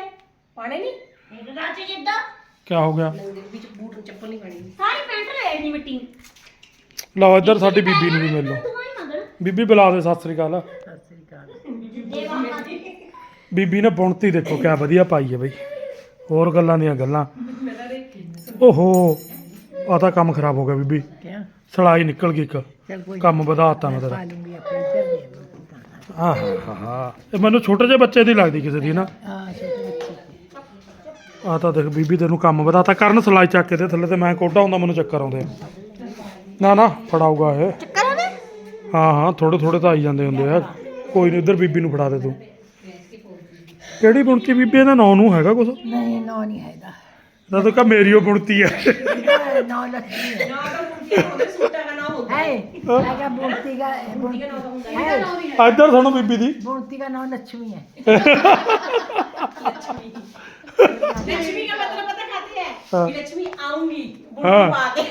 ਪਾਣੇ ਨਹੀਂ ਇੱਕ ਗੱਲ 'ਚ ਜਿੱਦਾਂ ਕੀ ਹੋ ਗਿਆ? ਲੰਦੇ ਵਿੱਚ ਬੂਟ ਚੱਪਲ ਨਹੀਂ ਪਾਣੀ ਸਾਰੀ ਪੈਂਟ ਲੈ ਨਹੀਂ ਮਿੱਟੀ ਲਓ ਇੱਧਰ ਸਾਡੀ ਬੀਬੀ ਨੂੰ ਵੀ ਮਿਲ ਲਓ। ਤੂੰ ਹੀ ਬੀਬੀ ਬੁਲਾ ਦੇ ਸਤਿ ਸ੍ਰੀ ਅਕਾਲ। ਬੀਬੀ ਨੇ ਬੁਣਤੀ ਦੇਖੋ ਕਿਆ ਵਧੀਆ ਪਾਈ ਹੈ ਬਈ। ਹੋਰ ਗੱਲਾਂ ਦੀਆਂ ਗੱਲਾਂ। ਓਹੋ ਆ ਤਾਂ ਕੰਮ ਖਰਾਬ ਹੋ ਗਿਆ ਬੀਬੀ। ਸਲਾਈ ਨਿਕਲ ਗਈ ਇੱਕ। ਕੰਮ ਵਧਾਤਾ ਮੈਂ ਤੇਰਾ। ਹਾਂ ਹਾਂ ਹਾਂ ਇਹ ਮੈਨੂੰ ਛੋਟੇ ਜਿਹੇ ਬੱਚੇ ਦੀ ਲੱਗਦੀ ਕਿਸੇ ਦੀ ਨਾ। ਆ ਤਾਂ ਦੇਖ ਬੀਬੀ ਤੈਨੂੰ ਕੰਮ ਵਧਾਤਾ। ਕਰਨ ਸਲਾਈ ਚੱਕ ਕੇ ਤੇ ਥੱਲੇ ਤੇ ਮੈਂ ਕੋਡਾ ਹੁੰਦਾ ਮੈਨੂੰ ਚੱਕਰ ਆਉਂਦੇ ਆ। ਨਾ ਨਾ ਫੜਾਊਗਾ ਇਹ। ਚੱਕਰ ਆਉਂਦਾ? ਹਾਂ ਹਾਂ ਥੋੜੇ ਥੋੜੇ ਤਾਂ ਆਈ ਜਾਂਦੇ ਹੁੰਦੇ ਆ। ਕੋਈ ਨਹੀਂ ਉਧਰ ਬੀਬੀ ਨੂੰ ਫੜਾ ਦੇ ਤੂੰ। ਕਿਹੜੀ ਬੁਣਤੀ ਬੀਬੀ? ਇਹਦਾ ਨਾਂ ਨੂੰ ਹੈਗਾ ਕੁਛ? ਨਹੀਂ ਨੋ ਨਹੀਂ ਹੈਗਾ। ਤਾਂ ਤੂੰ ਕਹ ਮੇਰੀ ਉਹ ਬੁਣਤੀ ਹੈ ਨੋ ਲੱਗੀ ਹੈ। ਨਾ ਤਾਂ ਮੁੰਡੇ ਹੁੰਦੇ ਸੂਟਾਂ ਦਾ ਨਾ ਹੁੰਦਾ है आगे बुनती का बुनती है ਇੱਧਰ ਸੁਣੋ ਬੀਬੀ ਦੀ बुनती का नाम लक्ष्मी है लक्ष्मी का मतलब पता खाते हैं हाँ। कि लक्ष्मी आऊंगी हाँ। बुनती पा के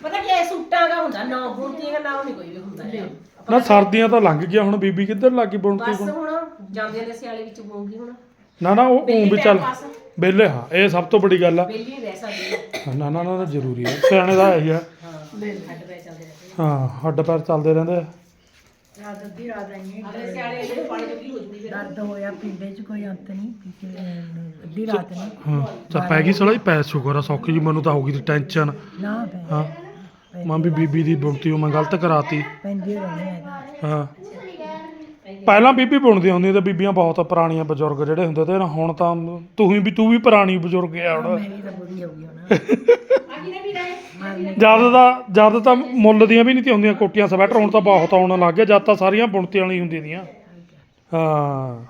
पता क्या है सूटा का ਹੁੰਦਾ ਨਾ ਬੁਣਤੀ ਦਾ ਨਾਮ ਨਹੀਂ ਕੋਈ ਵੀ ਹੁੰਦਾ ਹੈ ਨਾ ਸਰਦੀਆਂ ਤਾਂ ਲੰਘ ਗਿਆ ਹੁਣ ਬੀਬੀ ਕਿੱਧਰ ਲੱਗੀ ਬੁਣਤੀ ਬਸ ਹੁਣ ਹੁਣ ਜਾਂਦੇ ਦੇ ਸਿਆਲੇ ਵਿੱਚ ਬੂੰਗੀ ਹੁਣ ਨਾ ਨਾ ਉਹ ਊਂ ਵੀ ਚੱਲ ਬੇਲੇ ਹਾਂ ਇਹ ਸਭ ਤੋਂ ਵੱਡੀ ਗੱਲ ਆ ਬੇਲੀ ਨਹੀਂ ਰਹਿ ਸਕਦੀ ਨਾ ਨਾ ਨਾ ਨਾ ਜ਼ਰੂਰੀ ਹੈ। ਸਿਆਣੇ ਦਾ ਹੈ। ਆ ਹੱਡ ਪੈ ਚੱਲਦੇ ਰਹਿੰਦੇ ਹਾਂ ਹੱਡ ਪੈਰ ਚੱਲਦੇ ਰਹਿੰਦੇ ਆ। ਰਾਤ ਅੱਧੀ ਰਾਤ ਆਈਏ। ਅਗਲੇ ਸਿਆਣੇ ਜਿਹੜੇ ਪਾਣੀ ਚੋਕੀ ਹੋ ਜੂਗੀ ਫਿਰ ਦਰਦ ਹੋਇਆ ਪਿੰਡੇ 'ਚ ਕੋਈ ਅੰਤ ਨਹੀਂ ਪਿੱਛੇ ਅੱਧੀ ਰਾਤ ਨੂੰ ਹਾਂ ਤਾਂ ਗਈ ਸਲਾਈ ਪੈ ਸ਼ੁਕਰ ਆ ਸੌਖੀ ਜੀ ਮੈਨੂੰ ਤਾਂ ਹੋ ਗਈ ਟੈਨਸ਼ਨ। ਨਾ ਹਾਂ। ਮਾਂ ਵੀ ਬੀਬੀ ਦੀ ਬੁਣਤੀ ਉਹ ਮੈਂ ਗਲਤ ਕਰਾਤੀ। ਪਹਿਲਾਂ ਬੀਬੀ ਬੁਣਦੀ ਹੁੰਦੀ ਤੇ ਬੀਬੀਆਂ ਬਹੁਤ ਪੁਰਾਣੀਆਂ ਬਜ਼ੁਰਗ ਜਿਹੜੇ ਹੁੰਦੇ ਤੇ ਹੁਣ ਤਾਂ ਤੂੰ ਵੀ ਤੂੰ ਵੀ ਪੁਰਾਣੀ ਬਜ਼ੁਰਗ ਆ ਹੁਣ। ਮੇਰੀ ਦਾ ਜਦ ਤਾਂ ਮੁੱਲ ਦੀਆਂ ਵੀ ਨਹੀਂ ਤੇ ਹੁੰਦੀਆਂ ਕੋਟੀਆਂ ਸਵੈਟਰ ਹੁਣ ਤਾਂ ਬਹੁਤ ਆਉਣ ਲੱਗ ਗਿਆ ਜਦ ਸਾਰੀਆਂ ਬੁਣਤੀ ਵਾਲੀ ਹੁੰਦੀਆਂ ਦੀਆਂ ਹਾਂ।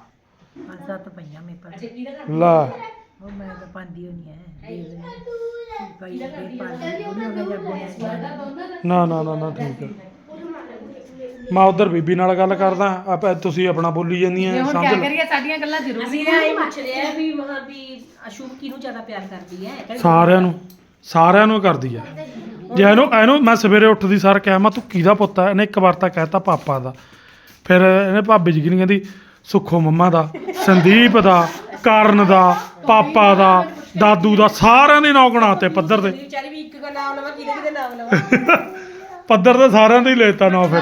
ਨਾ ਨਾ ਨਾ ਨਾ ਠੀਕ ਹੈ ਮੈਂ ਉਧਰ ਬੀਬੀ ਨਾਲ ਗੱਲ ਕਰਦਾ ਆਪਾਂ ਤੁਸੀਂ ਆਪਣਾ ਬੋਲੀ ਜਾਂਦੀਆਂ ਹੁਣ ਸਮਝ ਕੀ ਲਓ। ਕਰੀਏ ਸਾਡੀਆਂ ਗੱਲਾਂ ਜ਼ਰੂਰੀ ਅਸੀਂ ਨਾ। ਇਹ ਪੁੱਛ ਰਹੇ ਆ ਵੀ ਮਹਾਂ ਵੀ ਅਸ਼ੁਭ ਕਿਹਨੂੰ ਜ਼ਿਆਦਾ ਪਿਆਰ ਕਰਦੀ ਹੈ? ਕਹਿੰਦੀ ਸਾਰਿਆਂ ਨੂੰ ਸਾਰਿਆਂ ਨੂੰ ਕਰਦੀ ਆ। ਜੇ ਇਹਨੂੰ ਇਹਨੂੰ ਮੈਂ ਸਵੇਰੇ ਉੱਠਦੀ ਸਾਰ ਕਿਹਾ ਮੈਂ ਤੂੰ ਕਿਹਦਾ ਪੁੱਤ ਆ? ਇਹਨੇ ਇੱਕ ਵਾਰ ਤਾਂ ਕਹਿਤਾ ਪਾਪਾ ਦਾ। ਫਿਰ ਇਹਨੇ ਭਾਬੀ ਜੀ ਕੀ ਕਹਿੰਦੀ ਸੁੱਖੋ ਮੰਮਾ ਦਾ ਸੰਦੀਪ ਦਾ ਕਰਨ ਦਾ ਪਾਪਾ ਦਾ ਦਾਦੂ ਦਾ ਸਾਰਿਆਂ ਦੇ ਨਾਂ ਗਣਾਤੇ ਪੱਧਰ ਤੇ। ਵਿਚਾਰੀ ਵੀ ਇੱਕ ਦਾ ਨਾਮ ਲਵਾਂ ਕਿਹਦੇ ਕਿਹਦੇ ਨਾਮ ਲਵਾਂ? ਪੱਧਰ ਤੇ ਸਾਰਿਆਂ ਦੇ ਹੀ ਲੈਤਾ ਨਾਂ ਫਿਰ।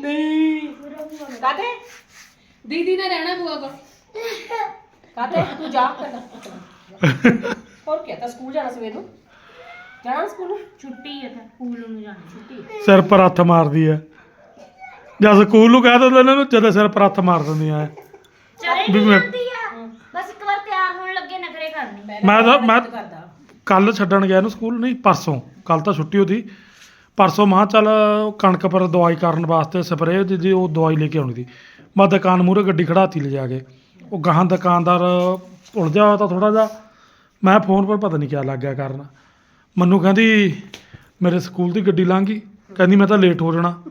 ਨਹੀਂ। ਕਾਤੇ? ਦੀਦੀ ਨੇ ਰਹਿਣਾ ਬੂਆ ਕੋਲ। ਕਾਤੇ? ਤੂੰ ਜਾ ਕਰ ਹੋਰ ਕੀ ਤਾਂ ਸਕੂਲ ਜਾਣਾ ਸਵੇਰ ਨੂੰ? ਜਾਣਾ ਸਕੂਲ ਨੂੰ? ਛੁੱਟੀ ਹੈ ਤਾਂ ਸਕੂਲ ਨੂੰ ਜਾਣਾ। ਛੁੱਟੀ ਸਿਰ ਪਰ ਹੱਥ ਮਾਰਦੀ ਆ। ਜਦ ਸਕੂਲ ਨੂੰ ਕਹਿ ਦਿੰਦੇ ਨੇ ਇਹਨੂੰ ਜਦੇ ਸਿਰ ਪਰ ਹੱਥ ਮਾਰ ਦਿੰਦੀਆਂ ਐ ਚਲੇ ਵੀ ਨਹੀਂ ਮੈਂ- ਜਾਂਦੀ ਆ। ਬਸ ਇੱਕ ਵਾਰ ਤਿਆਰ ਹੋਣ ਲੱਗੇ ਨਖਰੇ ਕਰਨੀ। ਮੈਂ ਤਾਂ- ਮੈਂ- ਕਰਦਾ। ਕੱਲ ਛੱਡਣ ਗਿਆ ਇਹਨੂੰ ਸਕੂਲ ਨਹੀਂ ਪਰਸੋਂ। ਕੱਲ ਤਾਂ ਛੁੱਟੀ ਉਹਦੀ। ਪਰਸੋਂ ਮਾਂ ਚੱਲ ਕਣਕ ਪਰ ਦਵਾਈ ਕਰਨ ਵਾਸਤੇ ਸਪਰੇਅ ਦੀ ਦੀ ਉਹ ਦਵਾਈ ਲੈ ਕੇ ਆਉਣੀ ਸੀ। ਮੈਂ ਦੁਕਾਨ ਮੂਹਰੇ ਗੱਡੀ ਖੜਾਤੀ ਲਿਜਾ ਕੇ। ਉਹ ਗਾਹਾਂ ਦੁਕਾਨਦਾਰ ਉਲਝਿਆ ਹੋਇਆ ਤਾਂ ਥੋੜਾ ਜਿਹਾ। ਮੈਂ ਫੋਨ ਪਰ ਪਤਾ ਨਹੀਂ ਕਿਆ ਲੱਗ ਗਿਆ ਕਰਨ। ਮੈਨੂੰ ਕਹਿੰਦੀ ਮੇਰੇ ਸਕੂਲ ਦੀ ਗੱਡੀ ਲੰਘ ਗਈ। ਕਹਿੰਦੀ ਮੈਂ ਤਾਂ ਲੇਟ ਹੋ ਜਾਣਾ।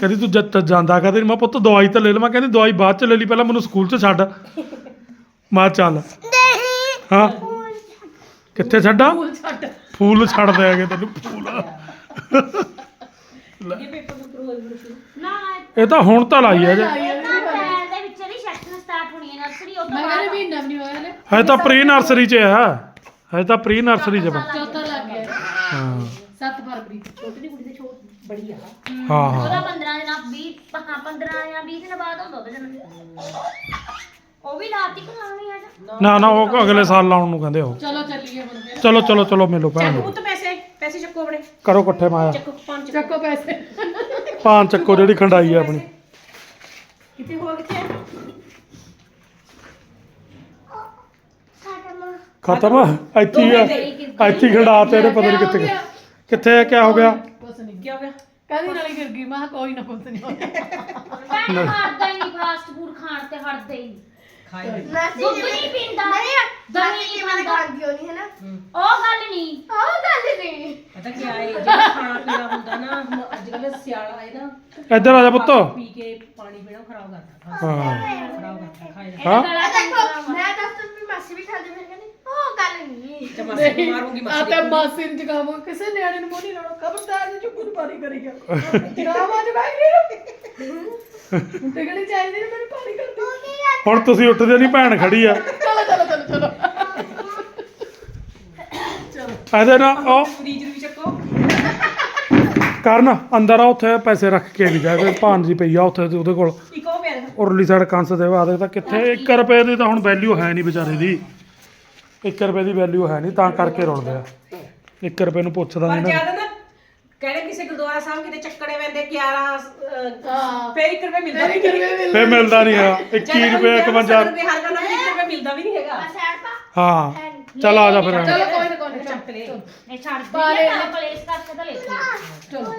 ਕਹਿੰਦੀ ਤੂੰ ਜਦ ਤੱਕ ਜਾਂਦਾ ਕਹਿੰਦੀ ਮੈਂ ਪੁੱਤ ਦਵਾਈ ਤਾਂ ਲੈ ਲਵਾਂ ਕਹਿੰਦੀ ਦਵਾਈ ਬਾਅਦ ਚ ਲੈ ਲਈ। ਪਹਿਲਾਂ ਮੈਨੂੰ ਸਕੂਲ ਚ ਛੱਡ। ਮੈਂ ਚੱਲ। ਹਾਂ? ਕਿੱਥੇ ਛੱਡਾਂ? ਫੂਲ ਛੱਡ। ਫੂਲ ਛੱਡ ਦਿਆਂਗੇ ਤੈਨੂੰ ਫੂਲ। ਨਾ ਇਹ ਤਾਂ ਹੁਣ ਤਾਂ ਲਾਈ ਹੈ ਜੇ। ਅਪ੍ਰੈਲ ਦੇ ਵਿੱਚ ਇਹਦੀ ਸੈਕਸ਼ਨ ਸਟਾਰਟ ਹੋਣੀ ਹੈ ਨਰਸਰੀ ਉਹ ਤੋਂ ਮੈਂ ਕਹਿੰਦੀ ਬਾਅਦ ਮਹੀਨਾ ਵੀ ਨਹੀਂ ਹੋਇਆ ਹਲੇ। ਹੈ ਤਾਂ ਪ੍ਰੀ ਨਰਸਰੀ ਚ ਹੈ ਹੈ ਤਾਂ ਪ੍ਰੀ ਨਰਸਰੀ ਚ ਵਾ। ਚੌਥਾ ਲੱਗ ਗਿਆ। ਹਾਂ। 7 ਫਰਵਰੀ ਛੋਟੀ ਦੀ ਕੁੜੀ ਤੇ ਛੋਟ ਬੜੀ ਆ। ਹਾਂ ਉਹਦਾ ਹਾਂ 15 ਦਿਨਾਂ 20 ਹਾਂ 15 ਜਾਂ 20 ਦਿਨ ਬਾਅਦ ਹੁੰਦਾ ਉਹਦਾ ਜਨਮ ਉਹ ਵੀ ਲਾਤੀ ਕਹਾਣੀ ਆ ਜਾ ਨਾ ਨਾ ਉਹ ਅਗਲੇ ਸਾਲ ਲਾਉਣ ਨੂੰ ਕਹਿੰਦੇ ਉਹ। ਚਲੋ ਚੱਲੀਏ ਹੁਣ ਫਿਰ। ਚਲੋ ਚਲੋ ਚਲੋ ਮਿਲੋ ਭੈਣ ਚੱਕ ਨੂੰ। ਪੁੱਤ ਪੈਸੇ ਪੈਸੇ ਚੱਕੋ ਆਪਣੇ। ਕਰੋ ਇਕੱਠੇ ਮਾਇਆ। ਚੱਕੋ ਪੰਜ ਚੱਕੋ। ਪੈਸੇ। ਪਾਨ ਚੱਕੋ ਜਿਹੜੀ ਖੰਡਾਈ ਹੈ ਆਪਣੀ। ਕਿਤੇ ਹੋ ਕਿੱਥੇ ਆ? ਖਤਮ ਇੱਥੇ ਹੀ ਆ। ਇੱਥੇ ਹੀ ਖੰਡਾ ਤੇ ਇਹਨੇ ਪਤਾ ਨਹੀਂ ਕਿੱਥੇ ਗਏ। ਕਿੱਥੇ ਆ ਕਿਆ ਹੋ ਗਿਆ? ਕੁਛ ਨਹੀਂ ਕੀ ਹੋ ਗਿਆ? ਕਹਿੰਦੀ ਨਾਲੇ ਗਿਰ ਗਈ। ਮੈਂ ਕਿਹਾ ਕੋਈ ਨਾ ਕੁਛ ਨਹੀਂ ਹੋਇਆ ਭੈਣ ਹਟਦਾ ਹੀ ਨਹੀਂ ਫਾਸਟ ਫੂਡ ਖਾਣ ਤੇ ਹਟਦਾ ਹੀ ਲੈ। ਦੁੱਧ ਨਹੀਂ ਪੀਂਦਾ। ਦਹੀਂ ਨਹੀਂ ਖਾਂਦਾ ਖਾਂਦੀ ਹੋਣੀ ਹੈ ਨਾ ਉਹ ਗੱਲ ਨਹੀਂ ਉਹ ਗੱਲ ਨਹੀਂ ਪਤਾ ਕੀ ਆਏ ਜਿਹੜਾ ਖਾਣਾ ਪੀਣਾ ਹੁੰਦਾ ਨਾ ਅੱਜ ਕੱਲ ਸਿਆਲ ਆਏ ਨਾ ਇੱਧਰ ਆ ਜਾ ਪੁੱਤ। ਪੀ ਕੇ ਪਾਣੀ ਪੀਣਾ ਖਰਾਬ ਕਰਦਾ। ਹਾਂ। ਖਰਾਬ ਕਰਦਾ ਖਾਈ ਲੈ ਹਾਂ। ਗਲਾ ਦੇਖੋ ਮੈਂ ਦੱਸ ਵੀ ਮਾਸੀ ਵੀ ਖਾਂਦੀ ਫਿਰ ਕਹਿੰਦੀ ਉਹ ਗੱਲ ਨਹੀਂ ਤੇ ਮਾਸੀ ਹੋ ਗਈ ਆ ਮਾਸੀ ਤਾਂ ਦੇਖੂਗੀ। ਮਾਸੀ ਨੂੰ ਜਗਾਵੋ ਕਿਸੇ ਨਿਆਣੇ ਨੂੰ ਮੋਨੀ ਲਾਉਣਾ ਖਬਰਦਾਰ ਜੀ ਚੁੱਪ ਪਾਣੀ ਕਰੀ ਗਿਆ ਜਗਾਵਾ ਅੱਜ ਬੈਠ ਗਈ ਨੂੰ ਟਿਕਣੀ ਚਾਹੀਦੀ ਨੇ ਮੈਨੂੰ ਪਾਣੀ ਕਰ ਦਿਓ ਹੁਣ ਤੁਸੀਂ ਉੱਠਦੇ ਨਹੀਂ ਭੈਣ ਖੜੀ ਆ। ਚਲੋ ਚਲੋ ਚਲੋ ਚਲੋ। ਇਹਦੇ ਨਾਲ ਉਹ ਫਰੀਜ ਵੀ ਚੱਕੋ। ਕਰਨ ਅੰਦਰ ਆ ਉੱਥੇ ਪੈਸੇ ਰੱਖ ਕੇ ਵੀ ਜਾ ਕੇ ਭਾਨ ਜੀ ਪਈ ਆ ਉੱਥੇ ਤੇ ਉਹਦੇ ਕੋਲ। ਇੱਕ ਉਹ ਪਿਆ ਦੇਖੋ। ਉਰਲੀ ਸਾਈਡ ਕੰਸ ਦੇ ਬਾਅਦ ਤਾਂ ਕਿੱਥੇ 1 ਰੁਪਏ ਦੀ ਤਾਂ ਹੁਣ ਵੈਲਿਊ ਹੈ ਨਹੀਂ ਵਿਚਾਰੇ ਦੀ। 1 ਰੁਪਏ ਦੀ ਵੈਲਿਊ ਹੈ ਨਹੀਂ ਤਾਂ ਕਰਕੇ ਰੁਲਦੇ ਆ। 1 ਰੁਪਏ ਨੂੰ ਪੁੱਛਦਾ ਪਰ ਨਹੀਂ ਨਾ। ਜ਼ਿਆਦਾ ਨਾ ਕਹਿੰਦੇ ਕਿਸੇ ਗੁਰਦੁਆਰਾ ਸਾਹਿਬ ਕਿਤੇ ਚੱਕੜੇ ਵੰਦੇ 11 ਅਹ, ਹਾਂ। ਫੇਰ 1 ਰੁਪਏ ਮਿਲਦਾ ਮਿਲ ਫੇ ਮਿਲਦਾ। ਨਹੀਂ ਆ 21 ਰੁਪਏ 51 ਰੁਪਏ ਹਰ ਗੱਲ 1 ਰੁਪਏ ਮਿਲਦਾ ਵੀ ਨਹੀਂ ਹੈਗਾ। ਸਾਈਡ ਪਾ ਹਾਂ। ਚੱਲ ਆ ਜਾ ਫਿਰ ਚਲੋ ਕੋਈ ਨਾ ਕੋਈ ਨਾ ਲੈ ਇਹ ਛੱਡ ਬਾਰੇ ਦੇ ਤਾਂ ਪਲੇਸ ਕਰਕੇ ਤਾਂ ਲੈ ਕੇ ਚਲੋ?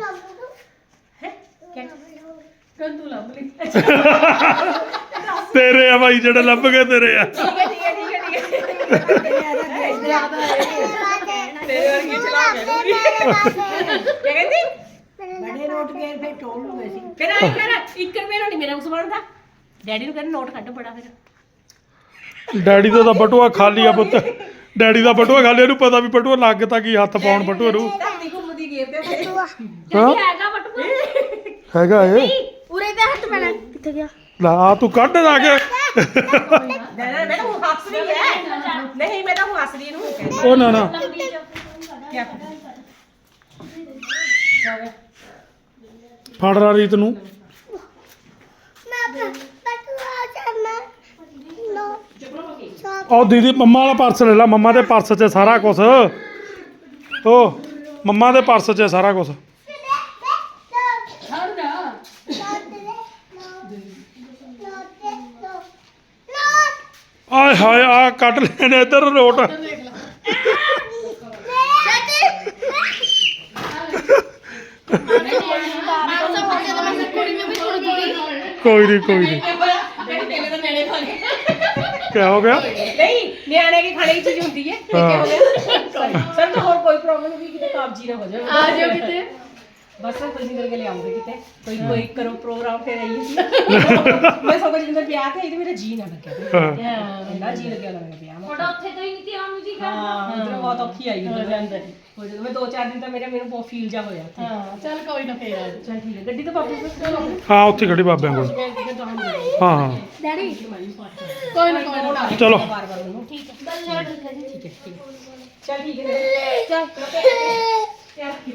ਕੰਦੂ ਲੱਭ ਲਈ। ਤੇਰੇ ਆ ਭਾਈ ਜਿਹੜੇ ਲੱਭ ਗਏ ਤੇਰੇ ਆ। ਠੀਕ ਹੈ ਠੀਕ ਹੈ ਠੀਕ ਹੈ ਠੀਕ ਹੈ। <laughs> ਤੇਰੇ ਵਰਗੀ ਚਲਾ ਗਿਆ ਪੂਰੀ ਕੀ ਕਹਿੰਦੀ? ਬੜੇ ਨੋਟ ਗਏ ਫੇ ਟੋਲ ਲੂਗੇ ਸੀ। ਫਿਰ ਆਈ ਕਰ 1 ਰੁਪਏ ਨਾਲ ਨਹੀਂ ਮੇਰਾ ਕੁਝ ਬਣਦਾ ਡੈਡੀ ਨੂੰ ਕਹਿੰਦੇ ਨੋਟ ਕੱਢ ਬੜਾ ਫਿਰ। ਡੈਡੀ ਦਾ ਤਾਂ ਬਟੂਆ ਖਾਲੀ ਆ ਪੁੱਤ। ਡੈਡੀ ਦਾ ਬਟੂਆ ਖਾਲੀ ਇਹਨੂੰ ਪਤਾ ਵੀ ਬਟੂਆ ਲੱਗ ਤਾਂ ਕੀ ਹੱਥ ਪਾਉਣ ਬਟੂਏ ਨੂੰ। ਧਰਤੀ ਘੁੰਮਦੀ ਗੇਰ ਤੇ ਉੱਤੇ। ਹਾਂ? ਕਹਿੰਦੀ ਹੈਗਾ ਬਟੂਆ। ਹੈਗਾ ਇਹ? ਉਰੇ ਤੇ ਹੱਥ ਪੈਣਾ। ਕਿੱਥੇ ਗਿਆ? ਲਾ ਆ ਤੂੰ ਕੱਢ ਲਾ ਕੇ। ਮੈਂ ਨਾ, ਮੈਂ ਤਾਂ ਹੁਣ ਹੱਸ ਰਹੀ ਹੈ ਨਹੀਂ, ਮੈਂ ਤਾਂ ਹੁਣ ਹੱਸ ਰਹੀ ਨੂੰ ਕਹਿੰਦੀ ਉਹ ਨਾ ਨਾ। ਲੰਬੀ ਜੋ ਫੜ ਰਾ ਰੀਤ ਨੂੰ। ਉਹ ਦੀਦੀ, ਮੰਮਾ ਵਾਲਾ ਪਰਸ ਲੈ ਲੈ। ਮੰਮਾ ਦੇ ਪਰਸ 'ਚ ਸਾਰਾ ਕੁਝ ਓ ਮੰਮਾ ਦੇ ਪਰਸ 'ਚ ਸਾਰਾ ਕੁਝ ਛੱਡ ਜਾ ਆਏ ਹਾਏ ਆ ਕੱਢ ਲੈਣੇ ਇੱਧਰ ਨੋਟ ਦੇਖ ਲੈ ਕੋਈ ਨਹੀਂ ਕੋਈ ਨਹੀਂ। ਜਿਹੜੀ ਤੇਲੇ ਦਾ ਨੇੜੇ ਖਾ ਗਏ ਕਿਆ ਹੋ ਗਿਆ? ਨਹੀਂ ਨਿਆਣੇ ਕੀ ਖਾਣੇ ਦੀ ਚੀਜ਼ ਹੁੰਦੀ ਹੈ? ਠੀਕ ਹਾਂ। ਹੋ ਗਿਆ ਸਰ ਤਾਂ ਹੋਰ ਕੋਈ ਪ੍ਰੋਬਲਮ ਨਹੀਂ ਕਿਤੇ ਕਾਬਜੀ ਨਾ ਹੋ ਜਾਵੇ ਆ ਜਾਓ ਕਿਤੇ। ਬਸ ਨਹੀਂ ਕਰਕੇ ਲਿਆਉਂਗੇ ਕਿਤੇ। ਕੋਈ ਕੋਈ ਕਰੋ ਪ੍ਰੋਗਰਾਮ ਫਿਰ ਆਈਏ <laughs> ਮੈਂ ਸੋਚ ਜਿੰਦਰ ਵਿਆਹ ਤੇ ਆਈ ਤੇ ਮੇਰਾ ਜੀ ਨਾ ਲੱਗਿਆ। ਹਾਂ। ਇੰਨਾ ਜੀ ਲੱਗਿਆ ਲੱਗਿਆ ਵਿਆਹ। ਨੂੰ ਥੋੜਾ ਉੱਥੇ ਤੋਂ ਹੀ ਨਹੀਂ ਤੇ ਆਉਣ ਨੂੰ ਜੀ ਕਰਦਾ। ਹਾਂ ਉਧਰ ਬਹੁਤ ਔਖੀ ਆਈ ਉਧਰ ਦੇ ਅੰਦਰ ਹੋ ਜਦੋਂ ਮੈਂ ਦੋ ਚਾਰ ਦਿਨ ਤਾਂ ਮੇਰੇ ਮੈਨੂੰ ਬਹੁਤ ਫੀਲ ਜਾ ਹੋਇਆ ਹਾਂ ਚੱਲ ਕੋਈ ਨਾ ਫੇਰ। ਆ ਚਲ ਠੀਕ ਹੈ। ਗੱਡੀ ਤਾਂ ਵਾਪਸ ਚਲੋ। ਹਾਂ ਉੱਥੇ ਖੜੀ ਬਾਬਿਆਂ ਕੋਲ। ਹਾਂ ਹਾਂ। ਡੈਡੀ। ਕੋਈ ਨਾ ਕੋਈ ਨਾ। ਚਲੋ। ਬਾਰ ਬਾਰ ਉਹਨੂੰ ਠੀਕ ਹੈ। ਬਸ ਠੀਕ ਹੈ ਜੀ ਠੀਕ ਹੈ। ਚਲ ਠੀਕ ਹੈ। ਚਲ ਕੀ